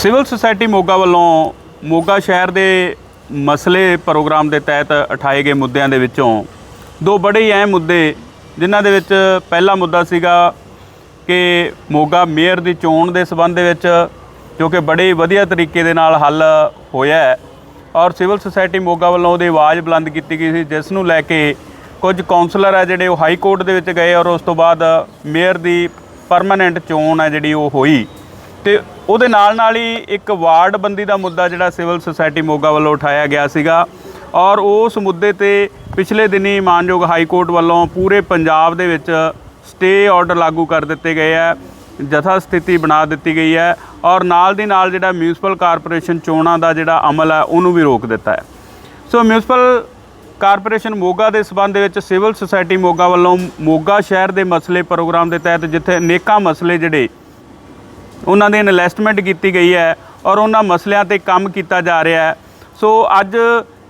Civil society Moga ਵੱਲੋਂ ਮੋਗਾ ਸ਼ਹਿਰ ਦੇ ਮਸਲੇ ਪ੍ਰੋਗਰਾਮ ਦੇ ਤਹਿਤ ਉਠਾਏ ਗਏ ਮੁੱਦਿਆਂ ਦੇ ਵਿੱਚੋਂ ਦੋ ਬੜੇ ਹੀ ਅਹਿਮ ਮੁੱਦੇ, ਜਿਨ੍ਹਾਂ ਦੇ ਵਿੱਚ ਪਹਿਲਾ ਮੁੱਦਾ ਸੀਗਾ ਕਿ ਮੋਗਾ ਮੇਅਰ ਦੀ ਚੋਣ ਦੇ ਸਬੰਧ ਦੇ ਵਿੱਚ ਜੋ ਕਿ ਬੜੇ ਹੀ ਵਧੀਆ ਤਰੀਕੇ ਦੇ ਨਾਲ ਹੱਲ ਹੋਇਆ ਔਰ ਸਿਵਲ ਸੁਸਾਇਟੀ ਮੋਗਾ ਵੱਲੋਂ ਉਹਦੀ ਆਵਾਜ਼ ਬੁਲੰਦ ਕੀਤੀ ਗਈ ਸੀ, ਜਿਸ ਨੂੰ ਲੈ ਕੇ ਕੁਝ ਕਾਉਂਸਲਰ ਹੈ ਜਿਹੜੇ ਉਹ ਹਾਈ ਕੋਰਟ ਦੇ ਵਿੱਚ ਗਏ ਔਰ ਉਸ ਤੋਂ ਬਾਅਦ ਮੇਅਰ ਦੀ ਪਰਮਾਨੈਂਟ ਚੋਣ ਹੈ ਜਿਹੜੀ ਉਹ ਹੋਈ। ਤੇ ਉਹਦੇ ਨਾਲ ਨਾਲ ਹੀ ਇੱਕ ਵਾਰਡ ਬੰਦੀ ਦਾ ਮੁੱਦਾ ਜਿਹੜਾ ਸਿਵਲ ਸੁਸਾਇਟੀ ਮੋਗਾ ਵੱਲੋਂ ਉਠਾਇਆ ਗਿਆ ਸੀਗਾ। ਔਰ ਉਸ ਮੁੱਦੇ ਤੇ ਪਿਛਲੇ ਦਿਨੀ ਮਾਨਯੋਗ ਹਾਈ ਕੋਰਟ ਵੱਲੋਂ ਪੂਰੇ ਪੰਜਾਬ ਦੇ ਵਿੱਚ ਸਟੇ ਆਰਡਰ ਲਾਗੂ ਕਰ ਦਿੱਤੇ ਗਏ ਹੈ ਜਥਾ ਸਥਿਤੀ ਬਣਾ ਦਿੱਤੀ ਗਈ ਹੈ ਔਰ ਨਾਲ ਦੀ ਨਾਲ ਜਿਹੜਾ ਮਿਊਨਿਸਪਲ ਕਾਰਪੋਰੇਸ਼ਨ ਚੋਣਾਂ ਦਾ ਜਿਹੜਾ ਅਮਲ ਹੈ ਉਹਨੂੰ ਵੀ ਰੋਕ ਦਿੱਤਾ ਹੈ। ਸੋ ਮਿਊਨਿਸਪਲ ਕਾਰਪੋਰੇਸ਼ਨ ਮੋਗਾ ਦੇ ਸਬੰਧ ਦੇ ਵਿੱਚ ਸਿਵਲ ਸੁਸਾਇਟੀ ਮੋਗਾ ਵੱਲੋਂ ਮੋਗਾ ਸ਼ਹਿਰ ਦੇ ਮਸਲੇ ਪ੍ਰੋਗਰਾਮ ਦੇ ਤਹਿਤ ਜਿੱਥੇ ਅਨੇਕਾਂ ਮਸਲੇ ਜਿਹੜੇ ਉਹਨਾਂ ਦੀ ਇਨਵੈਸਟਮੈਂਟ ਕੀਤੀ ਗਈ ਹੈ ਔਰ ਉਹਨਾਂ ਮਸਲਿਆਂ ਤੇ ਕੰਮ ਕੀਤਾ ਜਾ ਰਿਹਾ ਹੈ। ਸੋ ਅੱਜ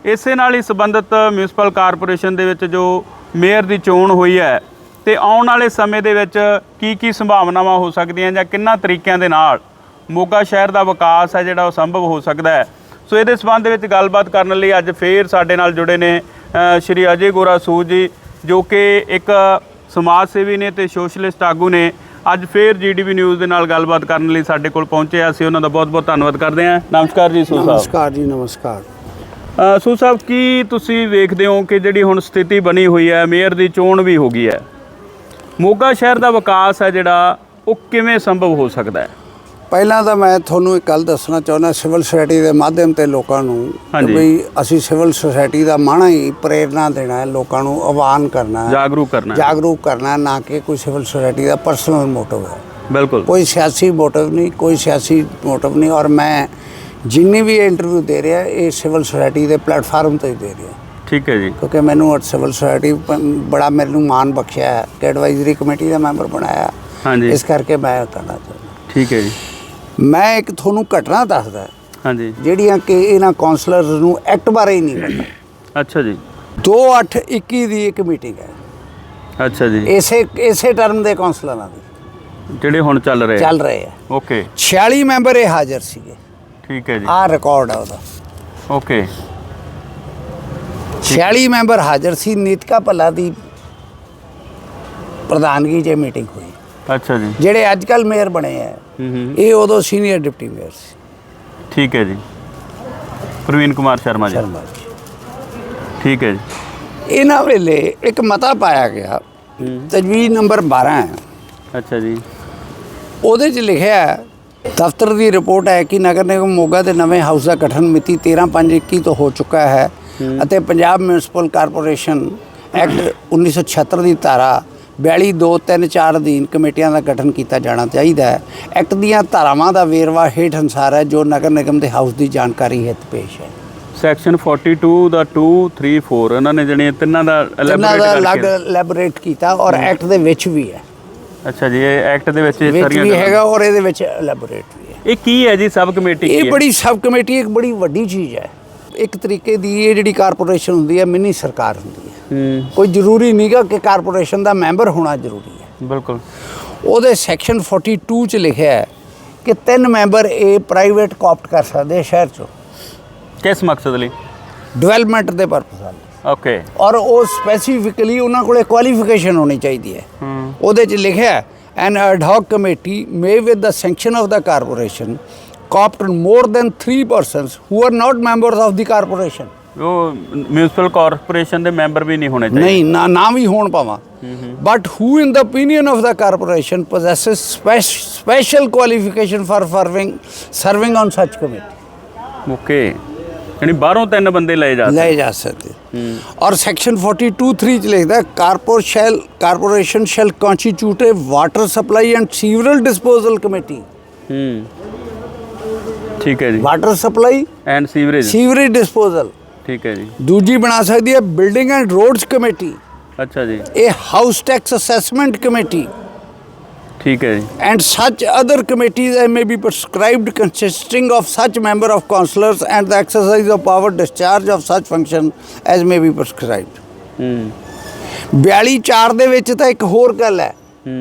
ਇਸੇ ਨਾਲ ਹੀ ਸੰਬੰਧਿਤ ਮਿਊਨਿਸਪਲ ਕਾਰਪੋਰੇਸ਼ਨ ਦੇ ਵਿੱਚ ਜੋ ਮੇਅਰ ਦੀ ਚੋਣ ਹੋਈ ਹੈ ਤੇ ਆਉਣ ਵਾਲੇ ਸਮੇਂ ਦੇ ਵਿੱਚ ਕੀ ਕੀ ਸੰਭਾਵਨਾਵਾਂ ਹੋ ਸਕਦੀਆਂ ਜਾਂ ਕਿੰਨਾ ਤਰੀਕਿਆਂ ਦੇ ਨਾਲ ਮੋਗਾ ਸ਼ਹਿਰ ਦਾ ਵਿਕਾਸ ਹੈ ਜਿਹੜਾ ਉਹ ਸੰਭਵ ਹੋ ਸਕਦਾ ਹੈ। ਸੋ ਇਹਦੇ ਸਬੰਧ ਵਿੱਚ ਗੱਲਬਾਤ ਕਰਨ ਲਈ ਅੱਜ ਫੇਰ ਸਾਡੇ ਨਾਲ ਜੁੜੇ ਨੇ ਸ਼੍ਰੀ ਅਜੇ ਗੋਰਾ ਸੂਦ ਜੀ, ਜੋ ਕਿ ਇੱਕ ਸਮਾਜ ਸੇਵੀ ਨੇ ਤੇ ਸੋਸ਼ਲਿਸਟ ਆਗੂ ਨੇ। ਅੱਜ ਫੇਰ ਜੀਡੀਬੀ ਨਿਊਜ਼ ਦੇ ਨਾਲ ਗੱਲਬਾਤ ਕਰਨ ਲਈ ਸਾਡੇ ਕੋਲ ਪਹੁੰਚੇ ਆ ਅਸੀਂ ਉਹਨਾਂ ਦਾ ਬਹੁਤ-ਬਹੁਤ ਧੰਨਵਾਦ ਕਰਦੇ ਹਾਂ। ਨਮਸਕਾਰ ਜੀ ਸੂ ਸਾਹਿਬ। ਨਮਸਕਾਰ ਜੀ ਨਮਸਕਾਰ। ਸੂ ਸਾਹਿਬ ਕੀ ਤੁਸੀਂ ਵੇਖਦੇ ਹੋ ਕਿ ਜਿਹੜੀ ਹੁਣ ਸਥਿਤੀ ਬਣੀ ਹੋਈ ਹੈ ਮੇਅਰ ਦੀ ਚੋਣ ਵੀ ਹੋ ਗਈ ਹੈ? ਮੋਗਾ ਸ਼ਹਿਰ ਦਾ ਵਿਕਾਸ ਹੈ ਜਿਹੜਾ ਉਹ ਕਿਵੇਂ ਸੰਭਵ ਹੋ ਸਕਦਾ ਹੈ? ਪਹਿਲਾਂ ਤਾਂ ਮੈਂ ਤੁਹਾਨੂੰ ਇੱਕ ਗੱਲ ਦੱਸਣਾ ਚਾਹੁੰਦਾ ਸਿਵਲ ਸੁਸਾਇਟੀ ਦੇ ਮਾਧਿਅਮ ਤੇ ਲੋਕਾਂ ਨੂੰ ਕਿ ਹਾਂਜੀ। ਵੀ ਅਸੀਂ ਸਿਵਲ ਸੁਸਾਇਟੀ ਦਾ ਮਾਣਾ ਹੀ ਪ੍ਰੇਰਣਾ ਦੇਣਾ ਹੈ ਲੋਕਾਂ ਨੂੰ ਆਹਵਾਨ ਕਰਨਾ ਹੈ ਜਾਗਰੂਕ ਕਰਨਾ ਹੈ। ਜਾਗਰੂਕ ਕਰਨਾ ਹੈ, ਨਾ ਕਿ ਕੋਈ ਸਿਵਲ ਸੁਸਾਇਟੀ ਦਾ ਪਰਸਨਲ ਮੋਟਿਵ ਹੈ। ਬਿਲਕੁਲ। ਕੋਈ ਸਿਆਸੀ ਮੋਟਿਵ ਨਹੀਂ ਕੋਈ ਸਿਆਸੀ ਮੋਟਿਵ ਨਹੀਂ ਔਰ ਮੈਂ ਜਿੰਨੀ ਵੀ ਇੰਟਰਵਿਊ ਦੇ ਰਿਹਾ ਇਹ ਸਿਵਲ ਸੁਸਾਇਟੀ ਦੇ ਪਲੇਟਫਾਰਮ ਤੇ ਹੀ ਦੇ ਰਿਹਾ। ਠੀਕ ਹੈ ਜੀ। ਕਿਉਂਕਿ ਮੈਨੂੰ ਅੱਜ ਸਿਵਲ ਸੁਸਾਇਟੀ ਪ- ਬੜਾ ਮੈਨੂੰ ਮਾਣ ਬਖਸ਼ਿਆ ਹੈ ਕਿ ਐਡਵਾਈਜ਼ਰੀ ਕਮੇਟੀ ਦਾ ਮੈਂਬਰ ਬਣਾਇਆ। ਹਾਂਜੀ। ਇਸ ਕਰਕੇ ਮੈਂ ਕਰਨਾ ਚਾਹੁੰਦਾ। ਠੀਕ ਹੈ ਜੀ। ਮੈਂ ਇੱਕ ਤੁਹਾਨੂੰ ਘਟਨਾ ਦੱਸਦਾ ਹਾਂਜੀ। ਜਿਹੜੀਆਂ ਕਿ ਇਹਨਾਂ ਕਾਉਂਸਲਰਸ ਨੂੰ ਐਕਟ ਬਾਰੇ ਹੀ ਨਹੀਂ ਪਤਾ। ਅੱਛਾ ਜੀ। 2821 ਦੀ ਇੱਕ ਮੀਟਿੰਗ ਹੈ। ਅੱਛਾ ਜੀ। ਇਸੇ ਇਸੇ ਟਰਮ ਦੇ ਕਾਉਂਸਲਰਾਂ ਦੀ। ਜਿਹੜੇ ਹੁਣ ਚੱਲ ਰਹੇ ਆ। ਚੱਲ ਰਹੇ ਆ। ਓਕੇ 46 ਮੈਂਬਰ ਇਹ ਹਾਜ਼ਰ ਸੀਗੇ। ਠੀਕ ਹੈ ਜੀ। ਆਹ ਰਿਕਾਰਡ ਆ ਉਹਦਾ। ਓਕੇ 46 ਮੈਂਬਰ ਹਾਜ਼ਰ ਸੀ। ਨੀਤਕਾ ਭੱਲਾ ਦੀ ਪ੍ਰਧਾਨਗੀ 'ਚ ਮੀਟਿੰਗ ਹੋਈ। ਅੱਛਾ ਜੀ। ਜਿਹੜੇ ਅੱਜ ਕੱਲ ਮੇਅਰ ਬਣੇ ਆ। ਇਹ ਉਦੋਂ ਸੀਨੀਅਰ ਡਿਪਟੀ ਮੇਅਰ ਸੀ। ਠੀਕ ਹੈ ਜੀ। ਪ੍ਰਵੀਨ ਕੁਮਾਰ ਸ਼ਰਮਾ ਜੀ। ਸ਼ਰਮਾ ਜੀ। ਠੀਕ ਹੈ ਜੀ। ਇਹਨਾਂ ਵੇਲੇ ਇੱਕ ਮਤਾ ਪਾਇਆ ਗਿਆ ਤਜਵੀਜ਼ ਨੰਬਰ 12 ਹੈ। ਅੱਛਾ ਜੀ। ਉਹਦੇ 'ਚ ਲਿਖਿਆ ਹੈ, ਦਫ਼ਤਰ ਦੀ ਰਿਪੋਰਟ ਹੈ ਕਿ ਨਗਰ ਨਿਗਮ ਮੋਗਾ ਦੇ ਨਵੇਂ ਹਾਊਸ ਦਾ ਗਠਨ ਮਿਤੀ 13/5/21 ਤੋਂ ਹੋ ਚੁੱਕਾ ਹੈ ਅਤੇ ਪੰਜਾਬ ਮਿਊਨਿਸਪਲ ਕਾਰਪੋਰੇਸ਼ਨ ਐਕਟ 1976 ਦੀ ਧਾਰਾ 42 2 3 4 ਅਧੀਨ ਕਮੇਟੀਆਂ ਦਾ ਗਠਨ ਕੀਤਾ ਜਾਣਾ ਚਾਹੀਦਾ ਹੈ। ਐਕਟ ਦੀਆਂ ਧਾਰਾਵਾਂ ਦਾ ਵੇਰਵਾ ਹੇਠ ਅਨੁਸਾਰ ਹੈ ਜੋ ਨਗਰ ਨਿਗਮ ਦੇ ਹਾਊਸ ਦੀ ਜਾਣਕਾਰੀ ਹਿੱਤ ਪੇਸ਼ ਹੈ। ਸੈਕਸ਼ਨ 42 ਦਾ 2 3 4 ਇਹਨਾਂ ਨੇ ਜਿਹੜੇ ਤਿੰਨਾਂ ਦਾ ਅਲੱਗ ਕਰਕੇ ਲੈਬੋਰੇਟ ਕੀਤਾ ਔਰ ਐਕਟ ਦੇ ਵਿੱਚ ਵੀ ਹੈ। ਅੱਛਾ ਜੀ ਇਹ ਐਕਟ ਦੇ ਵਿੱਚ ਇਹ ਸਾਰੀਆਂ ਵੀ ਹੈਗਾ ਔਰ ਇਹਦੇ ਵਿੱਚ ਲੈਬੋਰੇਟ ਵੀ ਹੈ। ਇਹ ਕੀ ਹੈ ਜੀ ਸਬ ਕਮੇਟੀ ਇਹ ਬੜੀ ਸਬ ਕਮੇਟੀ ਇੱਕ ਬੜੀ ਵੱਡੀ ਚੀਜ਼ ਹੈ। ਇੱਕ ਤਰੀਕੇ ਦੀ ਇਹ ਜਿਹੜੀ ਕਾਰਪੋਰੇਸ਼ਨ ਹੁੰਦੀ ਹੈ ਮਿੰਨੀ ਸਰਕਾਰ ਹੁੰਦੀ ਹੂੰ। ਕੋਈ ਜ਼ਰੂਰੀ ਨਹੀਂਗਾ ਕਿ ਕਾਰਪੋਰੇਸ਼ਨ ਦਾ ਮੈਂਬਰ ਹੋਣਾ ਜ਼ਰੂਰੀ ਹੈ। ਬਿਲਕੁਲ। ਉਹਦੇ ਸੈਕਸ਼ਨ 42 ਚ ਲਿਖਿਆ ਹੈ ਕਿ ਤਿੰਨ ਮੈਂਬਰ ਇਹ ਪ੍ਰਾਈਵੇਟ ਕਾਪਟ ਕਰ ਸਕਦੇ ਸ਼ਹਿਰ ਚੋਂ। ਕਿਸ ਮਕਸਦ ਲਈ? ਡਿਵੈਲਪਮੈਂਟ ਦੇ ਪਰਪਸ ਨਾਲ। ਓਕੇ ਔਰ ਉਹ ਸਪੈਸੀਫਿਕਲੀ ਉਹਨਾਂ ਕੋਲੇ ਕੁਆਲੀਫਿਕੇਸ਼ਨ ਹੋਣੀ ਚਾਹੀਦੀ ਹੈ। ਉਹਦੇ ਚ ਲਿਖਿਆ ਹੈ an ad hoc committee may with the sanction of the corporation coopt more than 3 persons who are not members of the corporation ਉਹ ਮਿਊਨਿਸਪਲ ਕਾਰਪੋਰੇਸ਼ਨ ਦੇ ਮੈਂਬਰ ਵੀ ਨਹੀਂ ਹੋਣੇ ਚਾਹੀਦੇ। ਨਹੀਂ ਨਾ ਨਾ ਵੀ ਹੋਣ ਪਾਵਾਂ। But who. In the opinion of the corporation possesses special qualification for serving serving on such committee okay ਯਾਨੀ ਬਾਹਰੋਂ ਤਿੰਨ ਬੰਦੇ ਲਏ ਜਾ ਲਏ ਜਾ ਸਕਦੇ। ਔਰ ਸੈਕਸ਼ਨ 42.3 ਚ ਲਿਖਦਾ corporation corporation shall constitute a water supply and sewerage disposal committee ਹੂੰ। ਠੀਕ ਹੈ ਜੀ। Water supply and sewerage sewerage disposal ਠੀਕ ਹੈ ਜੀ ਦੂਜੀ ਬਣਾ ਸਕਦੀ ਹੈ ਬਿਲਡਿੰਗ ਐਂਡ ਰੋਡਸ ਕਮੇਟੀ ਅੱਛਾ ਜੀ ਇਹ ਹਾਊਸ ਟੈਕਸ ਅਸੈਸਮੈਂਟ ਕਮੇਟੀ ਠੀਕ ਹੈ ਜੀ and such other committees as may be prescribed consisting of such member of councillors and the exercise of power discharge of such function as may be prescribed ਹੂੰ 42 4 ਦੇ ਵਿੱਚ ਤਾਂ ਇੱਕ ਹੋਰ ਗੱਲ ਹੈ ਹੂੰ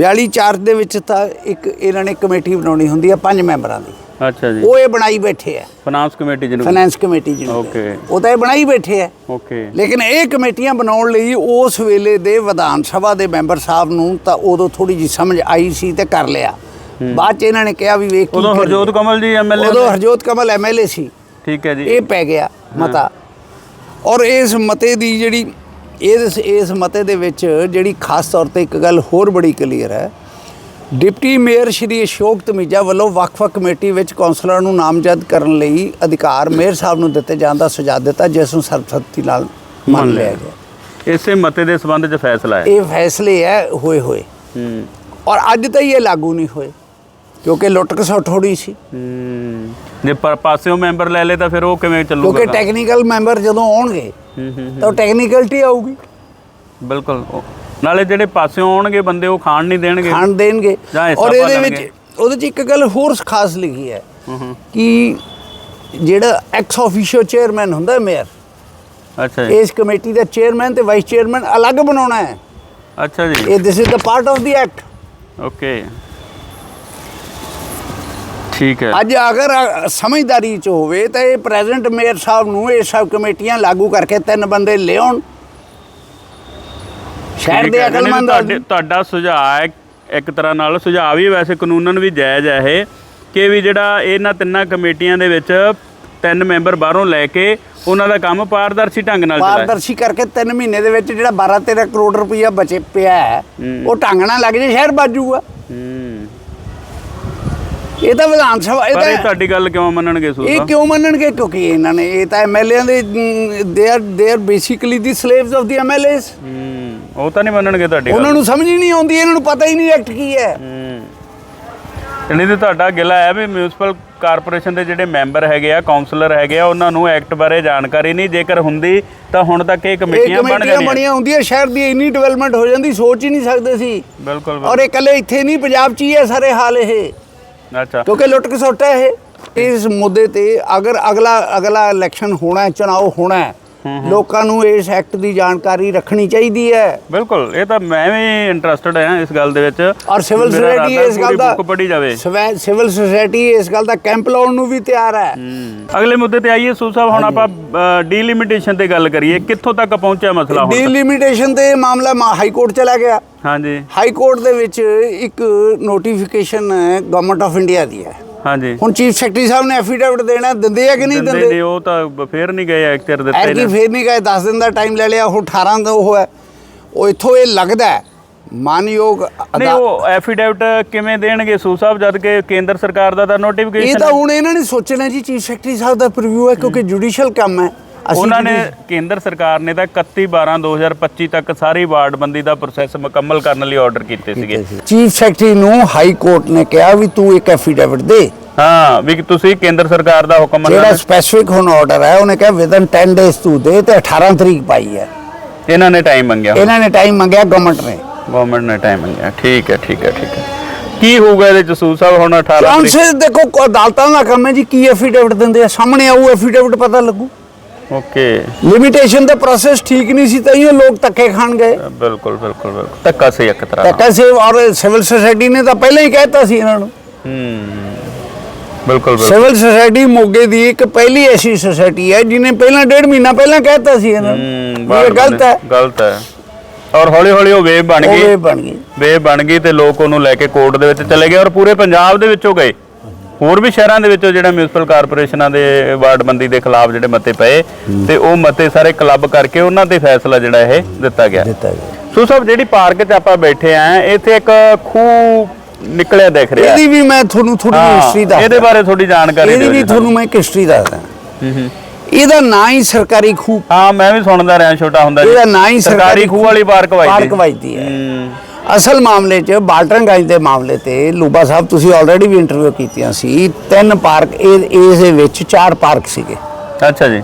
42 4 ਦੇ ਵਿੱਚ ਤਾਂ ਇੱਕ ਇਹਨਾਂ ਨੇ ਕਮੇਟੀ ਬਣਾਉਣੀ ਹੁੰਦੀ ਹੈ ਪੰਜ ਮੈਂਬਰਾਂ ਦੀ ਅੱਛਾ ਜੀ। ਉਹ ਇਹ ਬਣਾਈ ਬੈਠੇ ਆ। ਫਾਈਨਾਂਸ ਕਮੇਟੀ ਜਿਹਨੂੰ ਫਾਈਨੈਂਸ ਕਮੇਟੀ ਜਿਹਨੂੰ ਓਕੇ ਉਹ ਤਾਂ ਇਹ ਬਣਾਈ ਬੈਠੇ ਆ। ਓਕੇ ਲੇਕਿਨ ਇਹ ਕਮੇਟੀਆਂ ਬਣਾਉਣ ਲਈ ਉਸ ਵੇਲੇ ਦੇ ਵਿਧਾਨ ਸਭਾ ਦੇ ਮੈਂਬਰ ਸਾਹਿਬ ਨੂੰ ਤਾਂ ਉਦੋਂ ਥੋੜੀ ਜਿਹੀ ਸਮਝ ਆਈ ਸੀ ਤੇ ਕਰ ਲਿਆ। ਬਾਅਦ ਚ ਇਹਨਾਂ ਨੇ ਕਿਹਾ ਵੀ ਵੇਖ ਕੀ ਉਦੋਂ। ਹਰਜੋਤ ਕਮਲ ਜੀ ਐਮਐਲਏ ਉਦੋਂ ਹਰਜੋਤ ਕਮਲ ਐਮਐਲਏ ਸੀ। ਠੀਕ ਹੈ ਜੀ। ਇਹ ਪੈ ਗਿਆ ਮਤਾ। ਔਰ ਇਸ ਮਤੇ ਦੀ ਜਿਹੜੀ ਇਸ ਇਸ ਮਤੇ ਦੇ ਵਿੱਚ ਜਿਹੜੀ ਖਾਸ ਤੌਰ ਤੇ ਇੱਕ ਗੱਲ ਹੋਰ ਬੜੀ ਕਲੀਅਰ ਹੈ ਡਿਪਟੀ ਮੇਅਰ ਸ਼੍ਰੀ ਅਸ਼ੋਕ ਤਮੀਜਾ ਵੱਲੋਂ ਵੱਖ-ਵੱਖ ਕਮੇਟੀ ਵਿੱਚ ਕੌਂਸਲਰਾਂ ਨੂੰ ਨਾਮਜ਼ਦ ਕਰਨ ਲਈ ਅਧਿਕਾਰ ਮੇਅਰ ਸਾਹਿਬ ਨੂੰ ਦਿੱਤੇ ਜਾਣ ਦਾ ਸੁਝਾਅ ਦਿੱਤਾ ਜਿਸ ਨੂੰ ਸਰਬਸੰਮਤੀ ਨਾਲ ਮੰਨ ਲਿਆ ਗਿਆ। ਇਸੇ ਮਤੇ ਦੇ ਸਬੰਧ 'ਚ ਫੈਸਲਾ ਹੈ। ਇਹ ਫੈਸਲੇ ਹੈ ਹੋਏ ਹੋਏ। ਹੂੰ। ਔਰ ਅੱਜ ਤਾਂ ਇਹ ਲਾਗੂ ਨਹੀਂ ਹੋਏ ਕਿਉਂਕਿ ਲੁੱਟ ਖਸੁੱਟ ਹੋਣੀ ਸੀ। ਹੂੰ। ਜੇ ਪਰ ਪਾਸਿਓਂ ਮੈਂਬਰ ਲੈ ਲੇ ਤਾਂ ਫਿਰ ਉਹ ਕਿਵੇਂ ਚੱਲੂਗਾ ਕਿਉਂਕਿ ਟੈਕਨੀਕਲ ਮੈਂਬਰ ਜਦੋਂ ਆਉਣਗੇ ਹੂੰ ਹੂੰ ਤਾਂ ਟੈਕਨੀਕਲਟੀ ਆਊਗੀ। ਬਿਲਕੁਲ ਨਾਲੇ ਜਿਹੜੇ ਪਾਸਿਓਂ ਆਉਣਗੇ ਬੰਦੇ ਉਹ ਖਾਣ ਨਹੀਂ ਦੇਣਗੇ। ਖਾਣ ਦੇਣਗੇ। ਜਾਂ ਹਿੱਸਾ ਔਰ ਇਹਦੇ ਵਿੱਚ। ਉਹਦੇ ਚ ਇੱਕ ਗੱਲ ਹੋਰ ਖਾਸ ਲਿਖੀ ਹੈ ਕਿ ਜਿਹੜਾ ਐਕਸ ਆਫੀਸ਼ੀਓ ਚੇਅਰਮੈਨ ਹੁੰਦਾ ਮੇਅਰ ਅੱਛਾ ਜੀ। ਇਸ ਕਮੇਟੀ ਦਾ ਚੇਅਰਮੈਨ ਤੇ ਵਾਈਸ ਚੇਅਰਮੈਨ ਅਲੱਗ ਬਣਾਉਣਾ ਹੈ। ਅੱਛਾ ਜੀ। ਇਹ this is the part of the act okay. ਠੀਕ ਹੈ। ਅੱਜ ਅਗਰ ਅ, ਸਮਝਦਾਰੀ ਚ ਹੋਵੇ ਤਾਂ ਇਹ ਪ੍ਰੈਜ਼ੀਡੈਂਟ ਮੇਅਰ ਸਾਹਿਬ ਨੂੰ ਇਹ ਸਭ ਕਮੇਟੀਆਂ ਲਾਗੂ ਕਰਕੇ ਤਿੰਨ ਬੰਦੇ ਲਿਆਉਣ। ਸ਼ਹਿਰ ਦੇ ਅਕਲਮੰਦ ਤੁਹਾਡੇ ਤੁਹਾਡਾ ਸੁਝਾਅ ਹੈ ਇੱਕ ਤਰ੍ਹਾਂ ਨਾਲ ਸੁਝਾਅ ਵੀ ਵੈਸੇ ਕਾਨੂੰਨਨ ਵੀ ਜਾਇਜ਼ ਹੈ ਇਹ ਕਿ ਵੀ ਜਿਹੜਾ ਇਹਨਾਂ ਤਿੰਨਾਂ ਕਮੇਟੀਆਂ ਦੇ ਵਿੱਚ ਤਿੰਨ ਮੈਂਬਰ ਬਾਹਰੋਂ ਲੈ ਕੇ ਉਹਨਾਂ ਦਾ ਕੰਮ ਪਾਰਦਰਸ਼ੀ ਢੰਗ ਨਾਲ ਚਲਾਏ ਪਾਰਦਰਸ਼ੀ ਕਰਕੇ 3 ਮਹੀਨੇ ਦੇ ਵਿੱਚ ਜਿਹੜਾ 12 13 ਕਰੋੜ ਰੁਪਈਆ ਬਚੇ ਪਿਆ ਹੈ ਉਹ ਢੰਗ ਨਾਲ ਲੱਗ ਜੇ ਸ਼ਹਿਰ ਬਾਜੂਗਾ ਇਹ ਤਾਂ ਵਿਧਾਨ ਸਭਾ ਇਹ ਪਰ ਇਹ ਤਾਂ ਤੁਹਾਡੀ ਗੱਲ ਕਿਉਂ ਮੰਨਣਗੇ ਇਹ ਸੂਸਾ ਕਿਉਂ ਮੰਨਣਗੇ? ਕਿਉਂਕਿ ਇਹਨਾਂ ਨੇ ਇਹ ਤਾਂ MLA they they are they are basically the slaves of the MLAs ਹੂੰ। ਉਹ ਤਾਂ ਨਹੀਂ ਮੰਨਣਗੇ ਤੁਹਾਡੀ ਗੱਲ। ਉਹਨਾਂ ਨੂੰ ਸਮਝ ਹੀ ਨਹੀਂ ਆਉਂਦੀ ਇਹਨਾਂ ਨੂੰ ਪਤਾ ਹੀ ਨਹੀਂ ਐਕਟ ਕੀ ਹੈ। ਹੂੰ। ਨਹੀਂ ਤੇ ਤੁਹਾਡਾ ਗਿਲਾ ਹੈ ਵੀ ਮਿਊਨਿਸਪਲ ਕਾਰਪੋਰੇਸ਼ਨ ਦੇ ਜਿਹੜੇ ਮੈਂਬਰ ਹੈਗੇ ਆ ਕਾਉਂਸਲਰ ਹੈਗੇ ਆ ਉਹਨਾਂ ਨੂੰ ਐਕਟ ਬਾਰੇ ਜਾਣਕਾਰੀ ਨਹੀਂ। ਜੇਕਰ ਹੁੰਦੀ ਤਾਂ ਹੁਣ ਤੱਕ ਇਹ ਇਹ ਕਮੇਟੀਆਂ ਬਣ ਕਮੇਟੀਆਂ ਜਾਣੀਆਂ। ਬਣੀਆਂ ਹੁੰਦੀਆਂ ਸ਼ਹਿਰ ਦੀ ਇੰਨੀ ਡਿਵੈਲਪਮੈਂਟ ਹੋ ਜਾਂਦੀ ਸੋਚ ਹੀ ਨਹੀਂ ਸਕਦੇ ਸੀ। ਬਿਲਕੁਲ ਔਰ ਇਹ ਇਕੱਲੇ ਇੱਥੇ ਨਹੀਂ ਪੰਜਾਬ 'ਚ ਹੀ ਹੈ ਸਾਰੇ ਹਾਲ ਇਹ। ਅੱਛਾ। ਕਿਉਂਕਿ ਲੁੱਟ ਖਸੁੱਟ ਹੈ ਇਹ। ਇਸ ਮੁੱਦੇ ਤੇ ਅਗਰ ਅਗਲਾ ਅਗਲਾ ਇਲੈਕਸ਼ਨ ਹੋਣਾ ਹੈ ਚੁਣਾਵ ਹੋਣਾ ਹੈ ਲੋਕਾਂ ਨੂੰ ਇਸ ਐਕਟ ਦੀ ਜਾਣਕਾਰੀ ਰੱਖਣੀ ਚਾਹੀਦੀ ਹੈ। ਬਿਲਕੁਲ ਇਹ ਤਾਂ ਮੈਂ ਵੀ ਇੰਟਰਸਟਿਡ ਹਾਂ ਇਸ ਗੱਲ ਦੇ ਵਿੱਚ। ਔਰ ਸਿਵਲ ਸੁਸਾਇਟੀ ਇਸ ਗੱਲ ਦਾ book ਪੜ੍ਹੀ ਜਾਵੇ। ਸਵੈ- ਸਿਵਲ ਸੁਸਾਇਟੀ ਇਸ ਗੱਲ ਦਾ ਕੈਂਪ ਲਾਉਣ ਨੂੰ ਵੀ ਤਿਆਰ ਹੈ। ਅਗਲੇ ਮੁੱਦੇ ਤੇ ਆਈਏ ਸੂ ਸਾਹਿਬ ਹੁਣ ਆਪਾਂ ਡੀਲਿਮਿਟੇਸ਼ਨ ਤੇ ਗੱਲ ਕਰੀਏ ਕਿੱਥੋਂ ਤੱਕ ਪਹੁੰਚਿਆ ਮਸਲਾ ਹੁਣ? ਡੀਲਿਮਿਟੇਸ਼ਨ ਤੇ ਮਾਮਲਾ ਹਾਈ ਕੋਰਟ ਚਲਾ ਗਿਆ। ਹਾਂਜੀ। ਹਾਈ ਕੋਰਟ ਦੇ ਵਿੱਚ ਇੱਕ ਨੋਟੀਫਿਕੇਸ਼ਨ ਗਵਰਨਮੈਂਟ ਆਫ ਇੰਡੀਆ ਦੀ ਹੈ। ਹਾਂਜੀ। ਹੁਣ ਚੀਫ ਸੈਕਟਰੀ ਸਾਹਿਬ ਨੇ ਐਫੀਡੇਵਿਟ ਦੇਣਾ ਦਿੰਦੇ ਆ ਕਿ ਨਹੀਂ ਦਿੰਦੇ ਦਿੰਦੇ? ਨੇ ਉਹ ਤਾਂ ਫੇਰ ਨਹੀਂ ਗਏ ਐਕਟਰ ਦਿੱਤੇ ਨੇ। ਫੇਰ ਨਹੀਂ ਗਏ 10 ਦਿਨ ਦਾ ਟਾਈਮ ਲੈ ਲਿਆ ਉਹ 18 ਦਾ ਉਹ ਹੈ। ਉਹ ਇੱਥੋਂ ਇਹ ਲੱਗਦਾ ਹੈ ਮਾਨਯੋਗ ਨਹੀਂ ਉਹ ਐਫੀਡੇਵਿਟ ਕਿਵੇਂ ਦੇਣਗੇ? ਸੂ ਸਾਹਿਬ ਜਦ ਕਿ ਕੇਂਦਰ ਸਰਕਾਰ ਦਾ ਤਾਂ ਇਹ ਨੋਟੀਫਿਕੇਸ਼ਨ ਤਾਂ ਹੁਣ ਇਹਨਾਂ ਨੇ ਸੋਚਣਾ ਜੀ ਚੀਫ ਸੈਕਟਰੀ ਸਾਹਿਬ ਦਾ ਪ੍ਰੀਵਿਊ ਹੈ ਕਿਉਂਕਿ ਜੁਡੀਸ਼ੀਅਲ ਕੰਮ ਹੈ। ਉਹਨਾਂ ਨੇ ਕੇਂਦਰ ਸਰਕਾਰ ਨੇ ਤਾਂ 31 12 2025 ਤੱਕ ਸਾਰੀ ਵਾਰਡਬੰਦੀ ਦਾ ਪ੍ਰੋਸੈਸ ਮੁਕੰਮਲ ਕਰਨ ਲਈ ਆਰਡਰ ਕੀਤੇ ਸੀਗੇ। ਚੀਫ ਸੈਕਟਰੀ ਨੂੰ ਹਾਈ ਕੋਰਟ ਨੇ ਕਿਹਾ ਵੀ ਤੂੰ ਇੱਕ ਐਫੀਡੇਵਿਟ ਦੇ। ਹਾਂ ਵੀ ਤੁਸੀਂ ਕੇਂਦਰ ਸਰਕਾਰ ਦਾ ਹੁਕਮ ਜਿਹੜਾ ਮੰਨਣਾ ਸਪੈਸੀਫਿਕ ਹੁਣ ਆਰਡਰ ਹੈ ਉਹਨੇ ਕਿਹਾ ਵਿਦਨ 10 ਡੇਜ਼ ਤੂੰ ਦੇ ਤੇ 18 ਤਰੀਕ ਪਾਈ ਹੈ। ਇਹਨਾਂ ਨੇ ਟਾਈਮ ਮੰਗਿਆ ਇਹਨਾਂ ਨੇ ਟਾਈਮ ਮੰਗਿਆ ਗਵਰਨਮੈਂਟ ਨੇ। ਗਵਰਨਮੈਂਟ ਨੇ ਟਾਈਮ ਮੰਗਿਆ। ਠੀਕ ਹੈ ਠੀਕ ਹੈ ਠੀਕ ਹੈ। ਕੀ ਹੋਊਗਾ ਇਹਦੇ ਚ ਸੂ ਸਾਹਿਬ ਹੁਣ 18 ਤਰੀਕ? ਦੇਖੋ ਅਦਾਲਤਾਂ ਦਾ ਕੰਮ ਹੈ ਜੀ ਕੀ ਐਫੀਡੇਵਿਟ ਦਿੰਦੇ ਆ? ਸਾਹਮਣੇ ਆਊ ਐਫੀਡੇਵਿਟ ਪਤਾ ਲੱਗੂ। ਓਕੇ ਲਿਮਿਟੇਸ਼ਨ ਦਾ ਪ੍ਰੋਸੈਸ ਠੀਕ ਨਹੀਂ ਸੀ ਤਾਂ ਇਹ ਲੋਕ ਧੱਕੇ ਖਾਣ ਗਏ। ਬਿਲਕੁਲ ਬਿਲਕੁਲ ਬਿਲਕੁਲ। ਧੱਕਾ ਸੇ ਇੱਕ ਤਰ੍ਹਾਂ ਨਾਲ। ਕੈਸੇ ਔਰ ਸਿਵਲ ਸੁਸਾਇਟੀ ਨੇ ਤਾਂ ਪਹਿਲਾਂ ਹੀ ਕਹਿਤਾ ਸੀ ਇਹਨਾਂ ਨੂੰ। ਹੂੰ। ਬਿਲਕੁਲ ਬਿਲਕੁਲ। ਸਿਵਲ ਸੁਸਾਇਟੀ ਮੋਗੇ ਦੀ ਇੱਕ ਪਹਿਲੀ ਐਸੀ ਸੁਸਾਇਟੀ ਹੈ ਜਿਹਨੇ ਪਹਿਲਾਂ ਡੇਢ ਮਹੀਨਾ ਪਹਿਲਾਂ ਕਹਿਤਾ ਸੀ ਇਹਨਾਂ ਨੂੰ। ਇਹ ਗਲਤ ਹੈ। ਗਲਤ ਹੈ। ਔਰ ਹੌਲੀ ਹੌਲੀ ਉਹ ਵੇਵ ਬਣ ਗਈ। ਇਹ ਬਣ ਗਈ। ਵੇਵ ਬਣ ਗਈ ਤੇ ਲੋਕ ਉਹਨੂੰ ਲੈ ਕੇ ਕੋਰਟ ਦੇ ਵਿੱਚ ਚਲੇ ਗਏ ਔਰ ਪੂਰੇ ਪੰਜਾਬ ਦੇ ਵਿੱਚੋਂ ਗਏ। ਹੋਰ ਵੀ ਸ਼ਹਿਰਾਂ ਦੇ ਵਿੱਚੋਂ ਜਿਹੜਾ ਮਿਊਨਿਸਪਲ ਕਾਰਪੋਰੇਸ਼ਨਾਂ ਦੇ ਵਾਰਡਬੰਦੀ ਦੇ ਖਿਲਾਫ ਜਿਹੜੇ ਮਤੇ ਪਏ ਤੇ ਉਹ ਮਤੇ ਸਾਰੇ ਕਲੱਬ ਕਰਕੇ ਉਹਨਾਂ ਤੇ ਫੈਸਲਾ ਜਿਹੜਾ ਇਹ ਦਿੱਤਾ ਗਿਆ। ਦਿੱਤਾ ਗਿਆ। ਸੋ ਸਾਹਿਬ ਜਿਹੜੀ ਪਾਰਕ 'ਚ ਆਪਾਂ ਬੈਠੇ ਆ ਇੱਥੇ ਇੱਕ ਖੂਹ ਨਿਕਲਿਆ ਦਿਖ ਰਿਹਾ। ਇਹਦੀ ਵੀ ਮੈਂ ਤੁਹਾਨੂੰ ਥੋੜੀ ਹਿਸਟਰੀ ਦੱਸਦਾ ਇਹਦੇ ਬਾਰੇ ਥੋੜੀ ਜਾਣਕਾਰੀ ਇਹਦੀ ਦਿਓ ਵੀ ਤੁਹਾਨੂੰ ਮੈਂ ਇੱਕ ਹਿਸਟਰੀ ਦੱਸਦਾ। ਹੂੰ ਹੂੰ। ਇਹਦਾ ਨਾਂ ਹੀ ਸਰਕਾਰੀ ਖੂਹ। ਹਾਂ ਮੈਂ ਵੀ ਸੁਣਦਾ ਰਿਹਾ ਛੋਟਾ ਹੁੰਦਾ ਜੀ। ਇਹਦਾ ਨਾਂ ਹੀ ਸਰਕਾਰੀ ਖੂਹ ਵਾਲੀ ਪਾਰਕ ਵਾਈ ਪਾਰਕ ਵੱਜਦੀ ਹੈ। ਹੂੰ। ਅਸਲ ਮਾਮਲੇ 'ਚ ਬਾਲਟਨਗੰਜ ਦੇ ਮਾਮਲੇ ਤੇ ਲੂਬਾ ਸਾਹਿਬ ਤੁਸੀਂ ਆਲਰੇਡੀ ਵੀ ਇੰਟਰਵਿਊ ਕੀਤੀਆਂ ਸੀ। ਤਿੰਨ ਪਾਰਕ ਇਹ ਇਸ ਦੇ ਵਿੱਚ ਚਾਰ ਪਾਰਕ ਸੀਗੇ। ਅੱਛਾ ਜੀ।